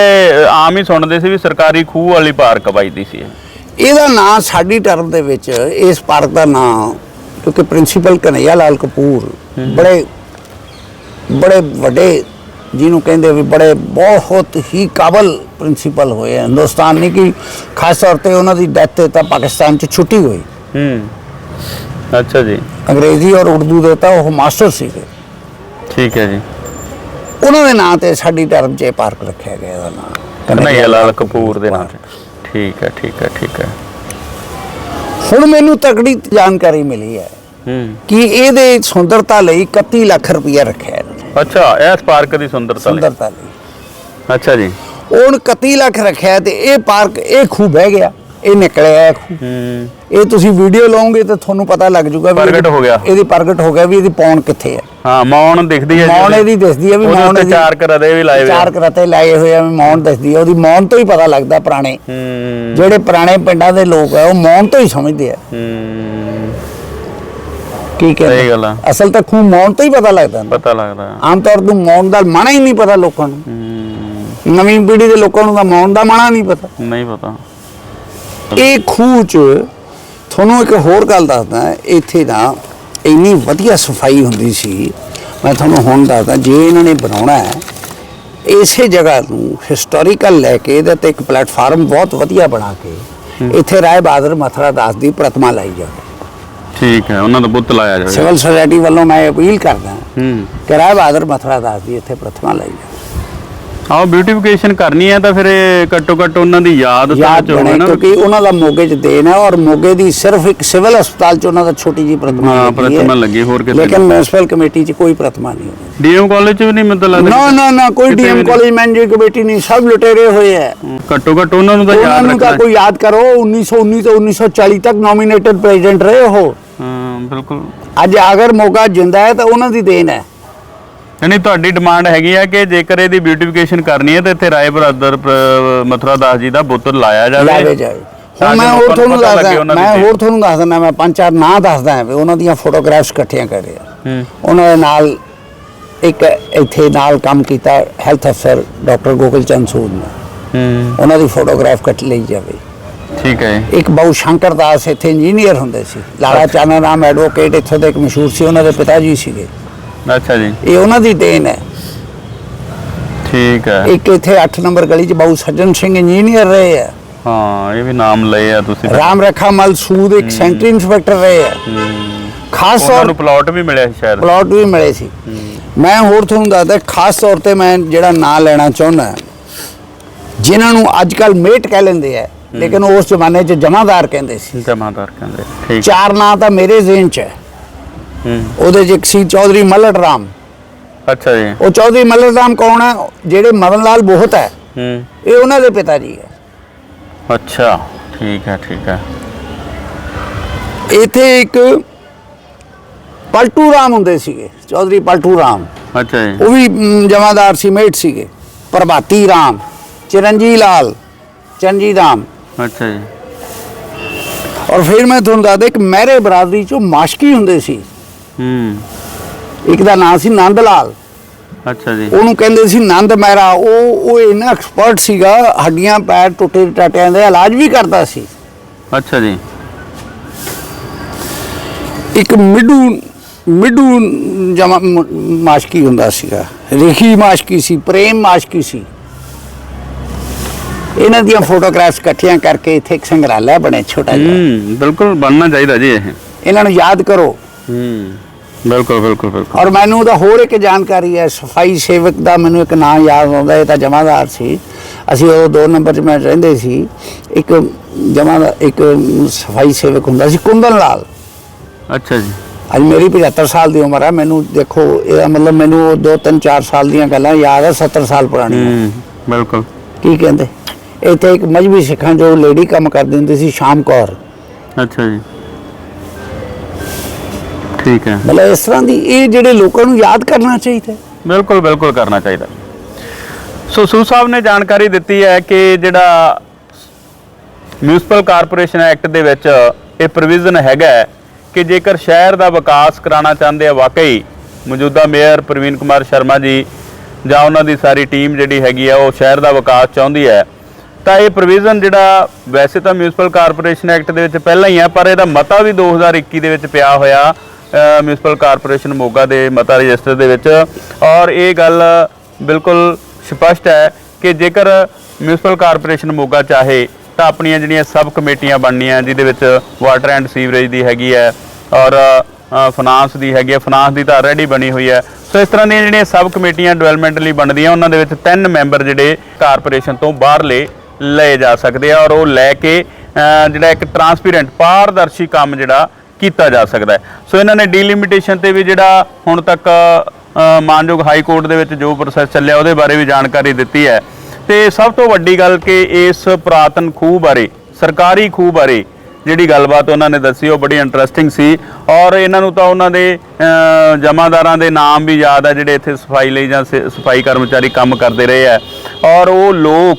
ਆਮ ਹੀ ਸੁਣਦੇ ਸੀ ਵੀ ਸਰਕਾਰੀ ਖੂਹ ਵਾਲੀ ਪਾਰਕ ਵੱਜਦੀ ਸੀ ਇਹ। ਇਹਦਾ ਨਾਂ ਸਾਡੀ ਟਰਮ ਦੇ ਵਿੱਚ ਇਸ ਪਾਰਕ ਦਾ ਨਾਂ ਕਿਉਂਕਿ ਪ੍ਰਿੰਸੀਪਲ ਕਨਈਆ ਲਾਲ ਕਪੂਰ ਬੜੇ ਬੜੇ ਵੱਡੇ ਜਿਹਨੂੰ ਕਹਿੰਦੇ ਵੀ ਬੜੇ ਬਹੁਤ ਹੀ ਕਾਬਲ ਪ੍ਰਿੰਸੀਪਲ ਹੋਏ ਆ। ਹਿੰਦੁਸਤਾਨ ਨਹੀਂ ਕਿ ਖਾਸ ਤੌਰ ਤੇ ਉਹਨਾਂ ਦੀ ਡੈਥ ਤੇ ਤਾਂ ਪਾਕਿਸਤਾਨ 'ਚ ਛੁੱਟੀ ਹੋਈ। ਹੂੰ। ਅੱਛਾ ਜੀ। ਅੰਗਰੇਜ਼ੀ ਔਰ ਉਰਦੂ ਦੇ ਤਾਂ ਉਹ ਮਾਸਟਰ ਸੀਗੇ। ਠੀਕ ਹੈ ਜੀ। ਉਹਨਾਂ ਦੇ ਨਾਂ ਤੇ ਸਾਡੀ ਟਰਮ 'ਚ ਇਹ ਪਾਰਕ ਰੱਖਿਆ ਗਿਆ ਇਹਦਾ ਨਾਂ। ਕਨਈਆ ਲਾਲ ਕਪੂਰ ਦੇ ਨਾਂ ਤੇ। ਠੀਕ ਹੈ ਠੀਕ ਹੈ ਠੀਕ ਹੈ। ਹੁਣ ਮੈਨੂੰ ਤਕੜੀ ਜਾਣਕਾਰੀ ਮਿਲੀ ਹੈ ਹੂੰ। ਕਿ ਇਹਦੇ ਸੁੰਦਰਤਾ ਲਈ 31 ਲੱਖ ਰੁਪਇਆ ਰੱਖਿਆ ਇਹਨਾਂ ਨੇ। ਅੱਛਾ ਇਸ ਪਾਰਕ ਦੀ ਸੁੰਦਰਤਾ ਲਈ? ਸੁੰਦਰਤਾ ਲਈ। ਅੱਛਾ ਜੀ। ਹੁਣ 31 ਲੱਖ ਰੱਖਿਆ ਤੇ ਇਹ ਪਾਰਕ ਇਹ ਖੂਹ ਬਹਿ ਗਿਆ ਇਹ ਨਿਕਲਿਆ ਇਹ ਖੂਹ। ਹੂੰ। ਇਹ ਤੁਸੀਂ ਵੀਡੀਓ ਲਾਓਗੇ ਤਾਂ ਤੁਹਾਨੂੰ ਪਤਾ ਲੱਗ ਜਾਊਗਾ ਵੀ ਪ੍ਰਗਟ ਹੋ ਗਿਆ। ਇਹਦੀ ਪ੍ਰਗਟ ਹੋ ਗਿਆ ਵੀ ਇਹਦੀ ਪੌਣ ਕਿੱਥੇ ਹੈ। ਹਾਂ ਮੌਣ ਦਿਖਦੀ ਹੈ ਮੌਣ। ਇਹਦੀ ਦਿਸਦੀ ਹੈ ਵੀ ਮੌਣ ਇਹਦੀ ਚਾਰ ਕਰਦੇ ਵੀ ਲਾਏ ਹੋਏ। ਚਾਰ ਕਰਾਤੇ ਲਾਏ ਹੋਏ ਆ ਮੌਣ ਦਿਸਦੀ ਹੈ। ਉਹਦੀ ਮੌਣ ਤੋਂ ਹੀ ਪਤਾ ਲੱਗਦਾ ਪੁਰਾਣੇ। ਹੂੰ। ਜਿਹੜੇ ਪੁਰਾਣੇ ਪਿੰਡਾਂ ਦੇ ਲੋਕ ਆ ਉਹ ਮੌਣ ਤੋਂ ਹੀ ਸਮਝਦੇ ਆ। ਹੂੰ। ਕੀ ਕਹਿੰਦੇ? ਸਹੀ ਗੱਲ ਆ। ਅਸਲ ਤਾਂ ਖੂਹ ਮੌਣ ਤੋਂ ਹੀ ਪਤਾ ਲੱਗਦਾ। ਪਤਾ ਲੱਗਦਾ। ਆਮ ਤੌਰ ਤੇ ਮੌਣ ਦਾ ਮਾਣਾ ਹੀ ਨਹੀਂ ਪਤਾ ਲੋਕਾਂ ਨੂੰ। ਹੂੰ। ਨਵੀਂ ਪੀੜ੍ਹੀ ਦੇ ਲੋਕਾਂ ਨੂੰ ਤਾਂ ਮੌਣ ਦਾ ਮਾਣਾ ਨਹੀਂ ਪਤਾ। ਨਹੀਂ ਪਤਾ। ਇਹ ਖੂਹ ਚ ਤੁਹਾਨੂੰ ਇੱਕ ਹੋਰ ਗੱਲ ਦੱਸਦਾ ਇੱਥੇ ਨਾ ਇੰਨੀ ਵਧੀਆ ਸਫ਼ਾਈ ਹੁੰਦੀ ਸੀ। ਮੈਂ ਤੁਹਾਨੂੰ ਹੁਣ ਦੱਸਦਾ ਜੇ ਇਹਨਾਂ ਨੇ ਬਣਾਉਣਾ ਹੈ ਇਸੇ ਜਗ੍ਹਾ ਨੂੰ ਹਿਸਟੋਰੀਕਲ ਲੈ ਕੇ ਇਹਦੇ ਤੇ ਇੱਕ ਪਲੇਟਫਾਰਮ ਬਹੁਤ ਵਧੀਆ ਬਣਾ ਕੇ ਇੱਥੇ ਰਾਏ ਬਹਾਦਰ ਮਥਰਾ ਦਾਸ ਦੀ ਪ੍ਰਤਿਮਾ ਲਾਈ ਜਾਵੇ। ਠੀਕ ਹੈ ਉਹਨਾਂ ਦਾ ਬੁੱਤ ਲਾਇਆ ਜਾਵੇ। ਸਿਵਲ ਸੁਸਾਇਟੀ ਵੱਲੋਂ ਮੈਂ ਅਪੀਲ ਕਰਦਾ ਹੂੰ। ਕਿ ਰਾਏ ਬਹਾਦਰ ਮਥਰਾ ਦਾਸ ਦੀ ਇੱਥੇ ਪ੍ਰਤਿਮਾ ਲਾਈ ਜਾਵੇ। ਆਹ ਬਿਊਟੀਫਿਕੇਸ਼ਨ ਕਰਨੀ ਹੈ ਤਾਂ ਫਿਰ ਇਹ ਘੱਟੋ ਘੱਟ ਉਹਨਾਂ ਦੀ ਯਾਦ ਤਾਂ ਯਾਦ ਵਿੱਚ ਹੋਵੇ ਬਣੇ ਨਾ। ਕਿਉਂਕਿ ਉਹਨਾਂ ਦਾ ਮੋਗੇ ਚ ਦੇਣ ਹੈ ਔਰ ਮੋਗੇ ਦੀ ਸਿਰਫ ਇੱਕ ਸਿਵਲ ਹਸਪਤਾਲ ਚ ਉਹਨਾਂ ਦਾ ਛੋਟੀ ਜੀ ਪ੍ਰਤਿਮਾ ਹਾਂ, ਲੱਗੀ ਹੈ। ਪ੍ਰਤਿਮਾ ਲੱਗੀ, ਹੋਰ ਕਿਤੇ ਲੇਕਿਨ ਮਿਊਨਿਸਪਲ ਕਮੇਟੀ ਚ ਕੋਈ ਪ੍ਰਤਿਮਾ ਨਹੀਂ ਹੋਣੀ ਡੀਐਮ ਕਾਲਜ ਚ ਵੀ ਨਹੀਂ ਮਤਲਬ ਲੱਗਦਾ ਨਾ ਨਾ ਨਾ ਕੋਈ ਡੀਐਮ। ਕਾਲਜ ਮੈਨੇਜਰ ਕਮੇਟੀ ਨਹੀਂ। ਸਭ ਲੁਟੇਰੇ ਹੋਏ ਹੈ। ਘੱਟੋ ਘੱਟ ਉਹਨਾਂ ਨੂੰ ਤਾਂ ਉਹਨਾਂ ਯਾਦ ਨੂੰ ਤਾਂ ਰੱਖਣਾ। ਕੋਈ ਯਾਦ ਕਰੋ 1919 ਤੋਂ 1940 ਤੱਕ ਨੋਮੀਨੇਟਡ ਪ੍ਰੈਜ਼ੀਡੈਂਟ ਰਹੇ ਹੋ ਹਾਂ ਬਿਲਕੁਲ। ਅੱਜ ਅਗਰ ਮੋਗਾ ਜਿੰਦਾ ਹੈ ਤਾਂ ਉਹਨਾਂ ਦੀ ਦੇਣ ਹੈ। ਯਾਨੀ ਤੁਹਾਡੀ ਡਿਮਾਂਡ ਹੈਗੀ ਆ ਕਿ ਜੇਕਰ ਇਹਦੀ ਬਿਊਟੀਫਿਕੇਸ਼ਨ ਕਰਨੀ ਹੈ ਤਾਂ ਇੱਥੇ ਰਾਏ ਬਰਾਦਰ ਮਥੁਰਾ ਦਾਸ ਜੀ ਦਾ ਬੁੱਤ ਲਾਇਆ ਜਾਵੇ। ਜਾਏ ਹੁਣ ਮੈਂ ਹੋਰ ਤੁਹਾਨੂੰ ਦੱਸਦਾ ਮੈਂ। ਹੋਰ ਤੁਹਾਨੂੰ ਦੱਸ ਦਿੰਦਾ ਮੈਂ ਪੰਜ ਚਾਰ ਨਾਂ ਦੱਸਦਾ ਵੀ ਉਹਨਾਂ ਦੀਆਂ ਫੋਟੋਗ੍ਰਾਫਸ ਇਕੱਠੀਆਂ ਕਰਿਆ ਹੂੰ। ਉਹਨਾਂ ਦੇ ਨਾਲ ਇੱਕ ਇੱਥੇ ਨਾਲ ਕੰਮ ਕੀਤਾ ਹੈਲਥ ਅਫਸਰ ਡਾਕਟਰ ਗੋਕਲ ਚੰਦ ਸੂਦ ਨੇ। ਉਹਨਾਂ ਦੀ ਫੋਟੋਗ੍ਰਾਫ ਕੱਟ ਲਈ ਜਾਵੇ। ਠੀਕ ਹੈ। ਇੱਕ ਬਹੁ ਸ਼ੰਕਰ ਦਾਸ ਇੱਥੇ ਇੰਜੀਨੀਅਰ ਹੁੰਦੇ ਸੀ। ਲਾਲਾ ਚਾਨਣ ਰਾਮ ਐਡਵੋਕੇਟ ਇੱਥੋਂ ਦੇ ਇੱਕ ਮਸ਼ਹੂਰ ਸੀ ਉਹਨਾਂ ਦੇ ਪਿਤਾ ਜੀ ਸੀਗੇ। ਅੱਛਾ ਜੀ। ਇਹ ਉਹਨਾਂ ਦੀ ਦੇਣ ਹੈ। ਠੀਕ ਹੈ। ਇੱਕ ਇੱਥੇ 8 ਨੰਬਰ ਗਲੀ 'ਚ ਬਹੁ ਸੱਜਣ ਸਿੰਘ ਇੰਜੀਨੀਅਰ ਰਹੇ ਆ। ਹਾਂ ਇਹ ਵੀ ਨਾਮ ਲਏ ਆ ਤੁਸੀਂ ਰਾਮ ਰਖਾ ਮਲ ਸੂਦ ਇੱਕ ਸੈਂਟਰੀ ਇੰਸਪੈਕਟਰ ਰਹੇ ਆ। ਖਾਸ ਤੌਰ ਨੂੰ ਪਲਾਟ ਵੀ ਮਿਲਿਆ ਸੀ ਸ਼ਾਇਦ। ਪਲਾਟ ਵੀ ਮਿਲੇ ਸੀ। ਮੈਂ ਹੋਰ ਤੁਹਾਨੂੰ ਦੱਸਦਾ ਖਾਸ ਤੌਰ ਤੇ ਮੈਂ ਜਿਹੜਾ ਨਾਂ ਲੈਣਾ ਚਾਹੁੰਦਾ ਜਿਨ੍ਹਾਂ ਨੂੰ ਅੱਜ ਕੱਲ ਮੇਟ ਕਹਿ ਲੈਂਦੇ ਆ ਲੇਕਿਨ ਉਸ ਜ਼ਮਾਨੇ 'ਚ ਜਮਾਦਾਰ ਕਹਿੰਦੇ ਸੀ। ਜਮਾਦਾਰ ਕਹਿੰਦੇ ਠੀਕ ਚਾਰ ਨਾਂ ਤਾਂ ਮੇਰੇ ਜ਼ਿਹਨ 'ਚ ਹੂੰ। ਉਹਦੇ 'ਚ ਇੱਕ ਸੀ ਚੌਧਰੀ ਮੱਲਟ ਰਾਮ। ਅੱਛਾ ਜੀ। ਉਹ ਚੌਧਰੀ ਮੱਲਟ ਰਾਮ ਕੌਣ ਹੈ? ਜਿਹੜੇ ਮਦਨ ਲਾਲ ਬਹੁਤ ਹੈ। ਹੂੰ। ਇਹ ਉਹਨਾਂ ਦੇ ਪਿਤਾ ਜੀ ਹੈ। ਅੱਛਾ ਠੀਕ ਹੈ ਠੀਕ ਹੈ। ਇੱਥੇ ਇੱਕ ਪਲਟੂ ਰਾਮ ਹੁੰਦੇ ਸੀਗੇ ਚੌਧਰੀ ਪਲਟੂ ਰਾਮ। ਅੱਛਾ ਜੀ। ਉਹ ਵੀ ਜਮਾਦਾਰ ਸੀ ਮੇਟ ਸੀਗੇ। ਪ੍ਰਭਾਤੀ ਰਾਮ ਚਰਨਜੀ ਲਾਲ ਚੰਜੀ ਰਾਮ। ਅੱਛਾ ਜੀ। ਔਰ ਫਿਰ ਮੈਂ ਤੁਹਾਨੂੰ ਦੱਸਦਾ ਇੱਕ ਮਹਿਰੇ ਬਰਾਦਰੀ ਚੋਂ ਮਾਸ਼ਕੀ ਹੁੰਦੇ ਸੀ। ਹੂੰ। ਇੱਕ ਦਾ ਨਾਮ ਸੀ ਨੰਦ ਲਾਲ। ਅੱਛਾ ਜੀ। ਉਹਨੂੰ ਕਹਿੰਦੇ ਸੀ ਨੰਦ ਮਹਿਰਾ। ਉਹ ਉਹ ਇੰਨਾ ਐਕਸਪਰਟ ਸੀਗਾ ਹੱਡੀਆਂ ਪੈਰ ਟੁੱਟੇ ਟਾਟਿਆਂ ਦੇ ਇਲਾਜ ਵੀ ਕਰਦਾ ਸੀ। ਅੱਛਾ ਜੀ। ਇੱਕ ਮਿੱਡੂ ਮਿੱਡੂ ਜਮਾ ਮਾਸ਼ਕੀ ਹੁੰਦਾ ਸੀਗਾ। ਰੇਖੀ ਮਾਸ਼ਕੀ ਸੀ ਪ੍ਰੇਮ ਮਾਸ਼ਕੀ ਸੀ। ਇਹਨਾਂ ਦੀਆਂ ਫੋਟੋਗ੍ਰਾਫਸ ਇਕੱਠੀਆਂ ਕਰਕੇ ਇੱਥੇ ਇੱਕ ਸੰਗ੍ਰਹਾਲय ਬਣੇ ਛੋਟਾ ਜਿਹਾ। ਹੂੰ ਬਿਲਕੁਲ ਬਣਨਾ ਚਾਹੀਦਾ ਜੀ ਇਹ। ਇਹਨਾਂ ਨੂੰ ਯਾਦ ਕਰੋ। ਹੂੰ। ਬਿਲਕੁਲ ਬਿਲਕੁਲ ਬਿਲਕੁਲ। ਔਰ ਮੈਨੂੰ ਉਹਦਾ ਹੋਰ ਇੱਕ ਜਾਣਕਾਰੀ ਹੈ ਸਫ਼ਾਈ ਸੇਵਕ ਦਾ ਮੈਨੂੰ ਇੱਕ ਨਾਮ ਯਾਦ ਆਉਂਦਾ ਇਹ ਤਾਂ ਜਮਾਦਾਰ ਸੀ। ਅਸੀਂ ਉਹ ਦੋ ਨੰਬਰ 'ਚ ਮੈਂ ਰਹਿੰਦੇ ਸੀ। ਇੱਕ ਜਮਾਦਾ ਇੱਕ ਸਫ਼ਾਈ ਸੇਵਕ ਹੁੰਦਾ ਸੀ ਕੁੰਦਨ ਲਾਲ। ਅੱਛਾ ਜੀ। ਅੱਜ ਮੇਰੀ 75 ਸਾਲ ਦੀ ਉਮਰ ਹੈ ਮੈਨੂੰ ਦੇਖੋ ਇਹਦਾ ਮਤਲਬ ਮੈਨੂੰ ਉਹ 2 3 4 ਸਾਲ ਦੀਆਂ ਗੱਲਾਂ ਯਾਦ ਹੈ 70 ਸਾਲ ਪੁਰਾਣੀਆਂ। ਹੂੰ ਬਿਲਕੁਲ। ਕੀ ਕਹਿੰਦੇ? ਇੱਥੇ ਇੱਕ ਮਜਬੀ ਸਿੱਖਾਂ ਜੋ ਲੇਡੀ ਕੰਮ ਕਰਦੀ ਹੁੰਦੀ ਸੀ ਸ਼ਾਮ ਕੌਰ। ਅੱਛਾ ਜੀ। ਠੀਕ ਹੈ। ਮਤਲਬ ਇਸ ਤਰ੍ਹਾਂ ਦੀ ਇਹ ਜਿਹੜੇ ਲੋਕਾਂ ਨੂੰ ਯਾਦ ਕਰਨਾ ਚਾਹੀਦਾ ਹੈ। ਬਿਲਕੁਲ ਬਿਲਕੁਲ ਕਰਨਾ ਚਾਹੀਦਾ। ਸੋ ਸੂ ਸਾਹਿਬ ਨੇ ਜਾਣਕਾਰੀ ਦਿੱਤੀ ਹੈ ਕਿ ਜਿਹੜਾ ਮਿਊਨਿਸਪਲ ਕਾਰਪੋਰੇਸ਼ਨ ਐਕਟ ਦੇ ਵਿੱਚ ਇਹ ਪ੍ਰੋਵੀਜ਼ਨ ਹੈਗਾ ਕਿ ਜੇਕਰ ਸ਼ਹਿਰ ਦਾ ਵਿਕਾਸ ਕਰਾਉਣਾ ਚਾਹੁੰਦੇ ਆ ਵਾਕਈ ਮੌਜੂਦਾ ਮੇਅਰ ਪ੍ਰਵੀਨ ਕੁਮਾਰ ਸ਼ਰਮਾ ਜੀ ਜਾਂ ਉਹਨਾਂ ਦੀ ਸਾਰੀ ਟੀਮ ਜਿਹੜੀ ਹੈਗੀ ਆ ਉਹ ਸ਼ਹਿਰ ਦਾ ਵਿਕਾਸ ਚਾਹੁੰਦੀ ਹੈ। ਤਾਂ ਇਹ ਪ੍ਰੋਵੀਜ਼ਨ ਜਿਹੜਾ ਵੈਸੇ ਤਾਂ ਮਿਊਨਿਸਪਲ ਕਾਰਪੋਰੇਸ਼ਨ ਐਕਟ ਦੇ ਵਿੱਚ ਪਹਿਲਾਂ ਹੀ ਹੈ ਪਰ ਇਹਦਾ ਮਤਾ ਵੀ 2021 ਦੇ ਵਿੱਚ ਪਿਆ ਹੋਇਆ। ਮਿਊਨਿਸਪਲ ਕਾਰਪੋਰੇਸ਼ਨ ਮੋਗਾ ਦੇ ਮਤਾ ਰਜਿਸਟਰ ਦੇ ਵਿੱਚ। ਔਰ ਇਹ ਗੱਲ ਬਿਲਕੁਲ ਸਪਸ਼ਟ ਹੈ ਕਿ ਜੇਕਰ ਮਿਊਨਿਸਪਲ ਕਾਰਪੋਰੇਸ਼ਨ ਮੋਗਾ ਚਾਹੇ, ਤਾਂ ਆਪਣੀਆਂ ਜਿਹੜੀਆਂ ਸਬ ਕਮੇਟੀਆਂ ਬਣਨੀਆਂ, ਜਿਹਦੇ ਵਿੱਚ ਵਾਟਰ ਐਂਡ ਸੀਵਰੇਜ ਦੀ ਹੈਗੀ ਹੈ, ਔਰ ਫਾਈਨਾਂਸ ਦੀ ਹੈਗੀ ਹੈ ਫਾਈਨਾਂਸ ਦੀ ਤਾਂ ਆਲਰੇਡੀ ਬਣੀ ਹੋਈ ਹੈ। ਸੋ ਇਸ ਤਰ੍ਹਾਂ ਦੀਆਂ ਜਿਹੜੀਆਂ ਸਬ ਕਮੇਟੀਆਂ ਡਿਵੈਲਪਮੈਂਟ ਲਈ ਬਣਦੀਆਂ, ਉਹਨਾਂ ਦੇ ਵਿੱਚ ਤਿੰਨ ਮੈਂਬਰ ਜਿਹੜੇ ਕਾਰਪੋਰੇਸ਼ਨ ਤੋਂ ਬਾਹਰਲੇ ਲਏ ਜਾ ਸਕਦੇ ਆ, ਔਰ ਉਹ ਲੈ ਕੇ ਜਿਹੜਾ ਇੱਕ ਟਰਾਂਸਪੇਰੈਂਟ ਪਾਰਦਰਸ਼ੀ ਕੰਮ ਜਿਹੜਾ ਕੀਤਾ ਜਾ ਸਕਦਾ ਹੈ। ਸੋ ਇਹਨਾਂ ਨੇ ਡੀਲਿਮਿਟੇਸ਼ਨ ਤੇ ਵੀ ਜਿਹੜਾ ਹੁਣ ਤੱਕ ਮਾਨਯੋਗ ਹਾਈ ਕੋਰਟ ਦੇ ਵਿੱਚ ਜੋ ਪ੍ਰੋਸੈਸ ਚੱਲਿਆ ਉਹਦੇ ਬਾਰੇ ਵੀ ਜਾਣਕਾਰੀ ਦਿੱਤੀ ਹੈ। ਤੇ ਸਭ ਤੋਂ ਵੱਡੀ ਗੱਲ ਕਿ ਇਸ ਪੁਰਾਤਨ ਖੂਹ ਬਾਰੇ ਸਰਕਾਰੀ ਖੂਹ ਬਾਰੇ ਜਿਹੜੀ ਗੱਲਬਾਤ ਉਹਨਾਂ ਨੇ ਦੱਸੀ ਉਹ ਬੜੀ ਇੰਟਰਸਟਿੰਗ ਸੀ। ਔਰ ਇਹਨਾਂ ਨੂੰ ਤਾਂ ਉਹਨਾਂ ਦੇ ਅਹ, ਜਮਾਦਾਰਾਂ ਦੇ ਨਾਮ ਵੀ ਯਾਦ ਆ ਜਿਹੜੇ ਇੱਥੇ ਸਫ਼ਾਈ ਲਈ ਜਾਂ ਸ- ਸਫ਼ਾਈ ਕਰਮਚਾਰੀ ਕੰਮ ਕਰਦੇ ਰਹੇ ਆ। ਔਰ ਉਹ ਲੋਕ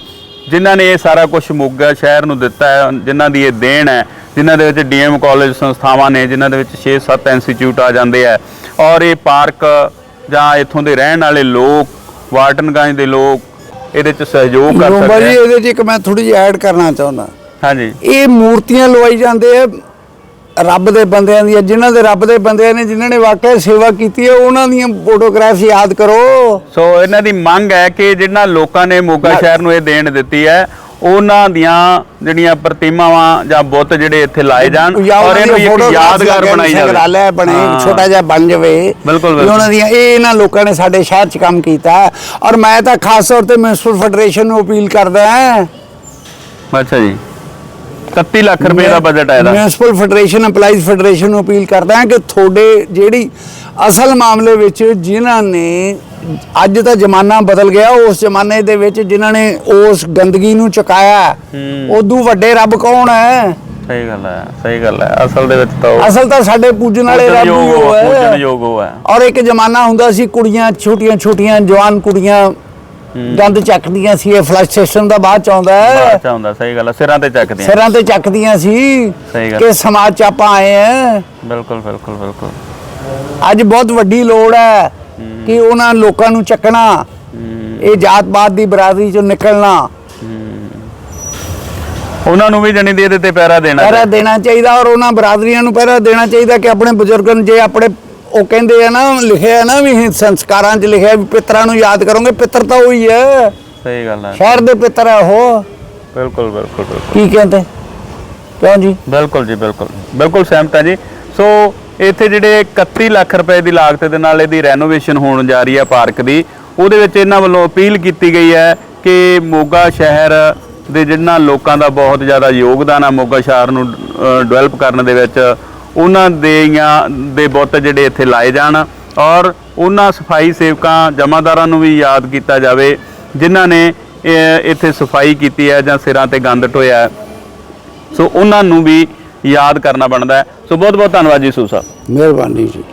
ਜਿਨ੍ਹਾਂ ਨੇ ਇਹ ਸਾਰਾ ਕੁਝ ਮੋਗਾ ਸ਼ਹਿਰ ਨੂੰ ਦਿੱਤਾ ਹੈ ਜਿਨ੍ਹਾਂ ਦੀ ਇਹ ਦੇਣ ਹੈ ਜਿਨ੍ਹਾਂ ਦੇ ਵਿੱਚ ਡੀਐਮ ਕਾਲਜ ਸੰਸਥਾਵਾਂ ਨੇ ਜਿਨ੍ਹਾਂ ਦੇ ਵਿੱਚ 6-7 ਇੰਸਟੀਚਿਊਟ ਆ ਜਾਂਦੇ ਆ। ਔਰ ਇਹ ਪਾਰਕ ਜਾਂ ਇੱਥੋਂ ਦੇ ਰਹਿਣ ਵਾਲੇ ਲੋਕ ਵਾਰਟਨਗੰਜ ਦੇ ਲੋਕ ਇਹਦੇ ਚ ਸਹਿਯੋਗ ਕਰ ਜੀ ਸਕਦੇ ਆ। ਇਹਦੇ 'ਚ ਇੱਕ ਮੈਂ ਥੋੜੀ ਜਿਹੀ ਐਡ ਕਰਨਾ ਚਾਹੁੰਦਾ। ਹਾਂਜੀ। ਇਹ ਮੂਰਤੀਆਂ ਲਵਾਈ ਜਾਂਦੇ ਆ ਰੱਬ ਦੇ ਬੰਦਿਆਂ ਦੀਆਂ ਜਿਨ੍ਹਾਂ ਦੇ ਰੱਬ ਦੇ ਬੰਦਿਆਂ ਨੇ ਜਿਨ੍ਹਾਂ ਨੇ ਵਾਕਿਆ ਸੇਵਾ ਕੀਤੀ ਹੈ ਉਹਨਾਂ ਦੀਆਂ ਫੋਟੋਗ੍ਰਾਫਸ ਯਾਦ ਕਰੋ। ਸੋ ਇਹਨਾਂ ਦੀ ਮੰਗ ਹੈ ਕਿ ਜਿਨ੍ਹਾਂ ਲੋਕਾਂ ਨੇ ਮੋਗਾ ਸ਼ਹਿਰ ਨੂੰ ਇਹ ਦੇਣ ਦਿੱਤੀ ਹੈ ਉਹਨਾਂ ਦੀਆਂ ਜਿਹੜੀਆਂ ਪ੍ਰਤਿਮਾਵਾਂ ਜਾਂ ਬੁੱਤ ਜਿਹੜੇ ਇੱਥੇ ਲਾਏ ਜਾਣ ਔਰ ਇਹਨੂੰ ਇੱਕ ਯਾਦਗਾਰ ਬਣਾਈ ਜਾਵੇ ਸੰਗ੍ਰਹਾਲय ਬਣੇ। ਛੋਟਾ ਜਿਹਾ ਬਣ ਜਾਵੇ ਬਿਲਕੁਲ। ਉਹਨਾਂ ਦੀਆਂ ਇਹ ਇਹਨਾਂ ਲੋਕਾਂ ਨੇ ਸਾਡੇ ਸ਼ਹਿਰ 'ਚ ਕੰਮ ਕੀਤਾ। ਔਰ ਮੈਂ ਤਾਂ ਖਾਸ ਤੌਰ ਤੇ ਮਿਊਨਿਸਪਲ ਫੈਡਰੇਸ਼ਨ ਨੂੰ ਅਪੀਲ ਕਰਦਾ ਹਾਂ ਅੱਛਾ ਜੀ 31 ਲੱਖ ਰੁਪਏ ਦਾ ਬਜਟ ਹੈ ਇਹਦਾ ਮਿਊਨਿਸਪਲ ਫੈਡਰੇਸ਼ਨ ਐਮਪਲਾਈਜ਼ ਫੈਡਰੇਸ਼ਨ ਨੂੰ ਅਪੀਲ ਕਰਦਾ ਹਾਂ ਕਿ ਤੁਹਾਡੇ ਜਿਹੜੀ ਅਸਲ ਮਾਮਲੇ ਵਿੱਚ ਜਿਨ੍ਹਾਂ ਨੇ ਅੱਜ ਤਾਂ ਜ਼ਮਾਨਾ ਬਦਲ ਗਿਆ ਉਸ ਜ਼ਮਾਨੇ ਦੇ ਵਿੱਚ ਜਿਨ੍ਹਾਂ ਨੇ ਉਸ ਗੰਦਗੀ ਨੂੰ ਚੁਕਾਇਆ ਉਦੋਂ ਵੱਡੇ ਰੱਬ ਕੌਣ ਹੈ? ਸਹੀ ਗੱਲ ਹੈ ਸਹੀ ਗੱਲ ਹੈ। ਅਸਲ ਦੇ ਵਿੱਚ ਤਾਂ ਅਸਲ ਤਾਂ ਸਾਡੇ ਪੂਜਣ ਵਾਲੇ ਰੱਬ ਹੀ ਉਹ ਹੈ। ਪੂਜਣਯੋਗ ਉਹ ਹੈ। ਔਰ ਇੱਕ ਜ਼ਮਾਨਾ ਹੁੰਦਾ ਸੀ ਕੁੜੀਆਂ ਛੋਟੀਆਂ ਛੋਟੀਆਂ ਜਵਾਨ ਕੁੜੀਆਂ ਗੰਦ ਚੱਕਦੀਆਂ ਸੀ ਇਹ ਫਲਸ਼ ਸਿਸਟਮ ਦਾ ਬਾਅਦ ਚ ਆਉਂਦਾ ਹੈ। ਬਾਅਦ ਚ ਆਉਂਦਾ ਸਹੀ ਗੱਲ ਹੈ ਸਿਰਾਂ ਤੇ ਚੱਕਦੇ ਆ ਸਿਰਾਂ ਤੇ ਚੱਕਦੀਆਂ ਸੀ। ਕਿ ਸਮਾਜ ਚ ਆਪਾਂ ਆਏ ਆ ਬਿਲਕੁਲ ਬਿਲਕੁਲ ਬਿਲਕੁਲ। ਅੱਜ ਬਹੁਤ ਵੱਡੀ ਲੋੜ ਹੈ। ਕਿ ਉਹਨਾਂ ਲੋਕਾਂ ਨੂੰ ਚੱਕਣਾ ਇਹ ਜਾਤ-ਪਾਤ ਦੀ ਬਰਾਦਰੀ ਚੋਂ ਨਿਕਲਣਾ। ਉਹਨਾਂ ਨੂੰ ਵੀ ਜਣੀ ਦੇ ਇਹਦੇ ਤੇ ਪੈਰਾ ਦੇਣਾ ਪਹਿਰਾ ਦੇਣਾ ਚਾਹੀਦਾ ਔਰ ਉਹਨਾਂ ਬਰਾਦਰੀਆਂ ਨੂੰ ਪਹਿਰਾ ਦੇਣਾ ਚਾਹੀਦਾ ਕਿ ਆਪਣੇ ਬਜ਼ੁਰਗਾਂ ਨੂੰ ਜੇ ਆਪਣੇ ਉਹ ਕਹਿੰਦੇ ਆ ਨਾ ਲਿਖਿਆ ਨਾ ਵੀ ਸੰਸਕਾਰਾਂ 'ਚ ਲਿਖਿਆ ਵੀ ਪਿਤਰਾਂ ਨੂੰ ਯਾਦ ਕਰੋਗੇ ਪਿਤਰ ਤਾਂ ਉਹੀ ਹੈ। ਸਹੀ ਗੱਲ ਹੈ ਸ਼ਹਿਰ ਦੇ ਪਿਤਰ ਹੈ ਉਹ। ਬਿਲਕੁਲ ਬਿਲਕੁਲ ਬਿਲਕੁਲ। ਕੀ ਕਹਿੰਦੇ? ਕਿਉਂ ਜੀ? ਬਿਲਕੁਲ ਜੀ ਬਿਲਕੁਲ। ਬਿਲਕੁਲ ਸਹਿਮਤ ਹਾਂ ਜੀ। ਸੋ ਇੱਥੇ ਜਿਹੜੇ 31 ਲੱਖ ਰੁਪਏ ਦੀ ਲਾਗਤ ਦੇ ਨਾਲ ਇਹਦੀ ਰੈਨੋਵੇਸ਼ਨ ਹੋਣ ਜਾ ਰਹੀ ਹੈ ਪਾਰਕ ਦੀ, ਉਹਦੇ ਵਿੱਚ ਇਹਨਾਂ ਵੱਲੋਂ ਅਪੀਲ ਕੀਤੀ ਗਈ ਹੈ ਕਿ ਮੋਗਾ ਸ਼ਹਿਰ ਦੇ ਜਿਨ੍ਹਾਂ ਲੋਕਾਂ ਦਾ ਬਹੁਤ ਜ਼ਿਆਦਾ ਯੋਗਦਾਨ ਆ, ਮੋਗਾ ਸ਼ਹਿਰ ਨੂੰ ਡਿਵੈਲਪ ਕਰਨ ਦੇ ਵਿੱਚ, ਉਹਨਾਂ ਦੇਆਂ ਦੇ ਬੁੱਤ ਜਿਹੜੇ ਇੱਥੇ ਲਾਏ ਜਾਣ ਔਰ ਉਹਨਾਂ ਸਫ਼ਾਈ ਸੇਵਕਾਂ, ਜਮਾਦਾਰਾਂ ਨੂੰ ਵੀ ਯਾਦ ਕੀਤਾ ਜਾਵੇ, ਜਿਨ੍ਹਾਂ ਨੇ ਇੱਥੇ ਸਫ਼ਾਈ ਕੀਤੀ ਹੈ ਜਾਂ ਸਿਰਾਂ ਤੇ ਗੰਦ ਢੋਇਆ ਸੋ ਉਹਨਾਂ ਨੂੰ ਵੀ ਯਾਦ ਕਰਨਾ ਬਣਦਾ ਹੈ। ਸੋ ਬਹੁਤ ਬਹੁਤ ਧੰਨਵਾਦ ਜੀ ਸੂ ਸਾਹਿਬ। ਮਿਹਰਬਾਨੀ ਜੀ।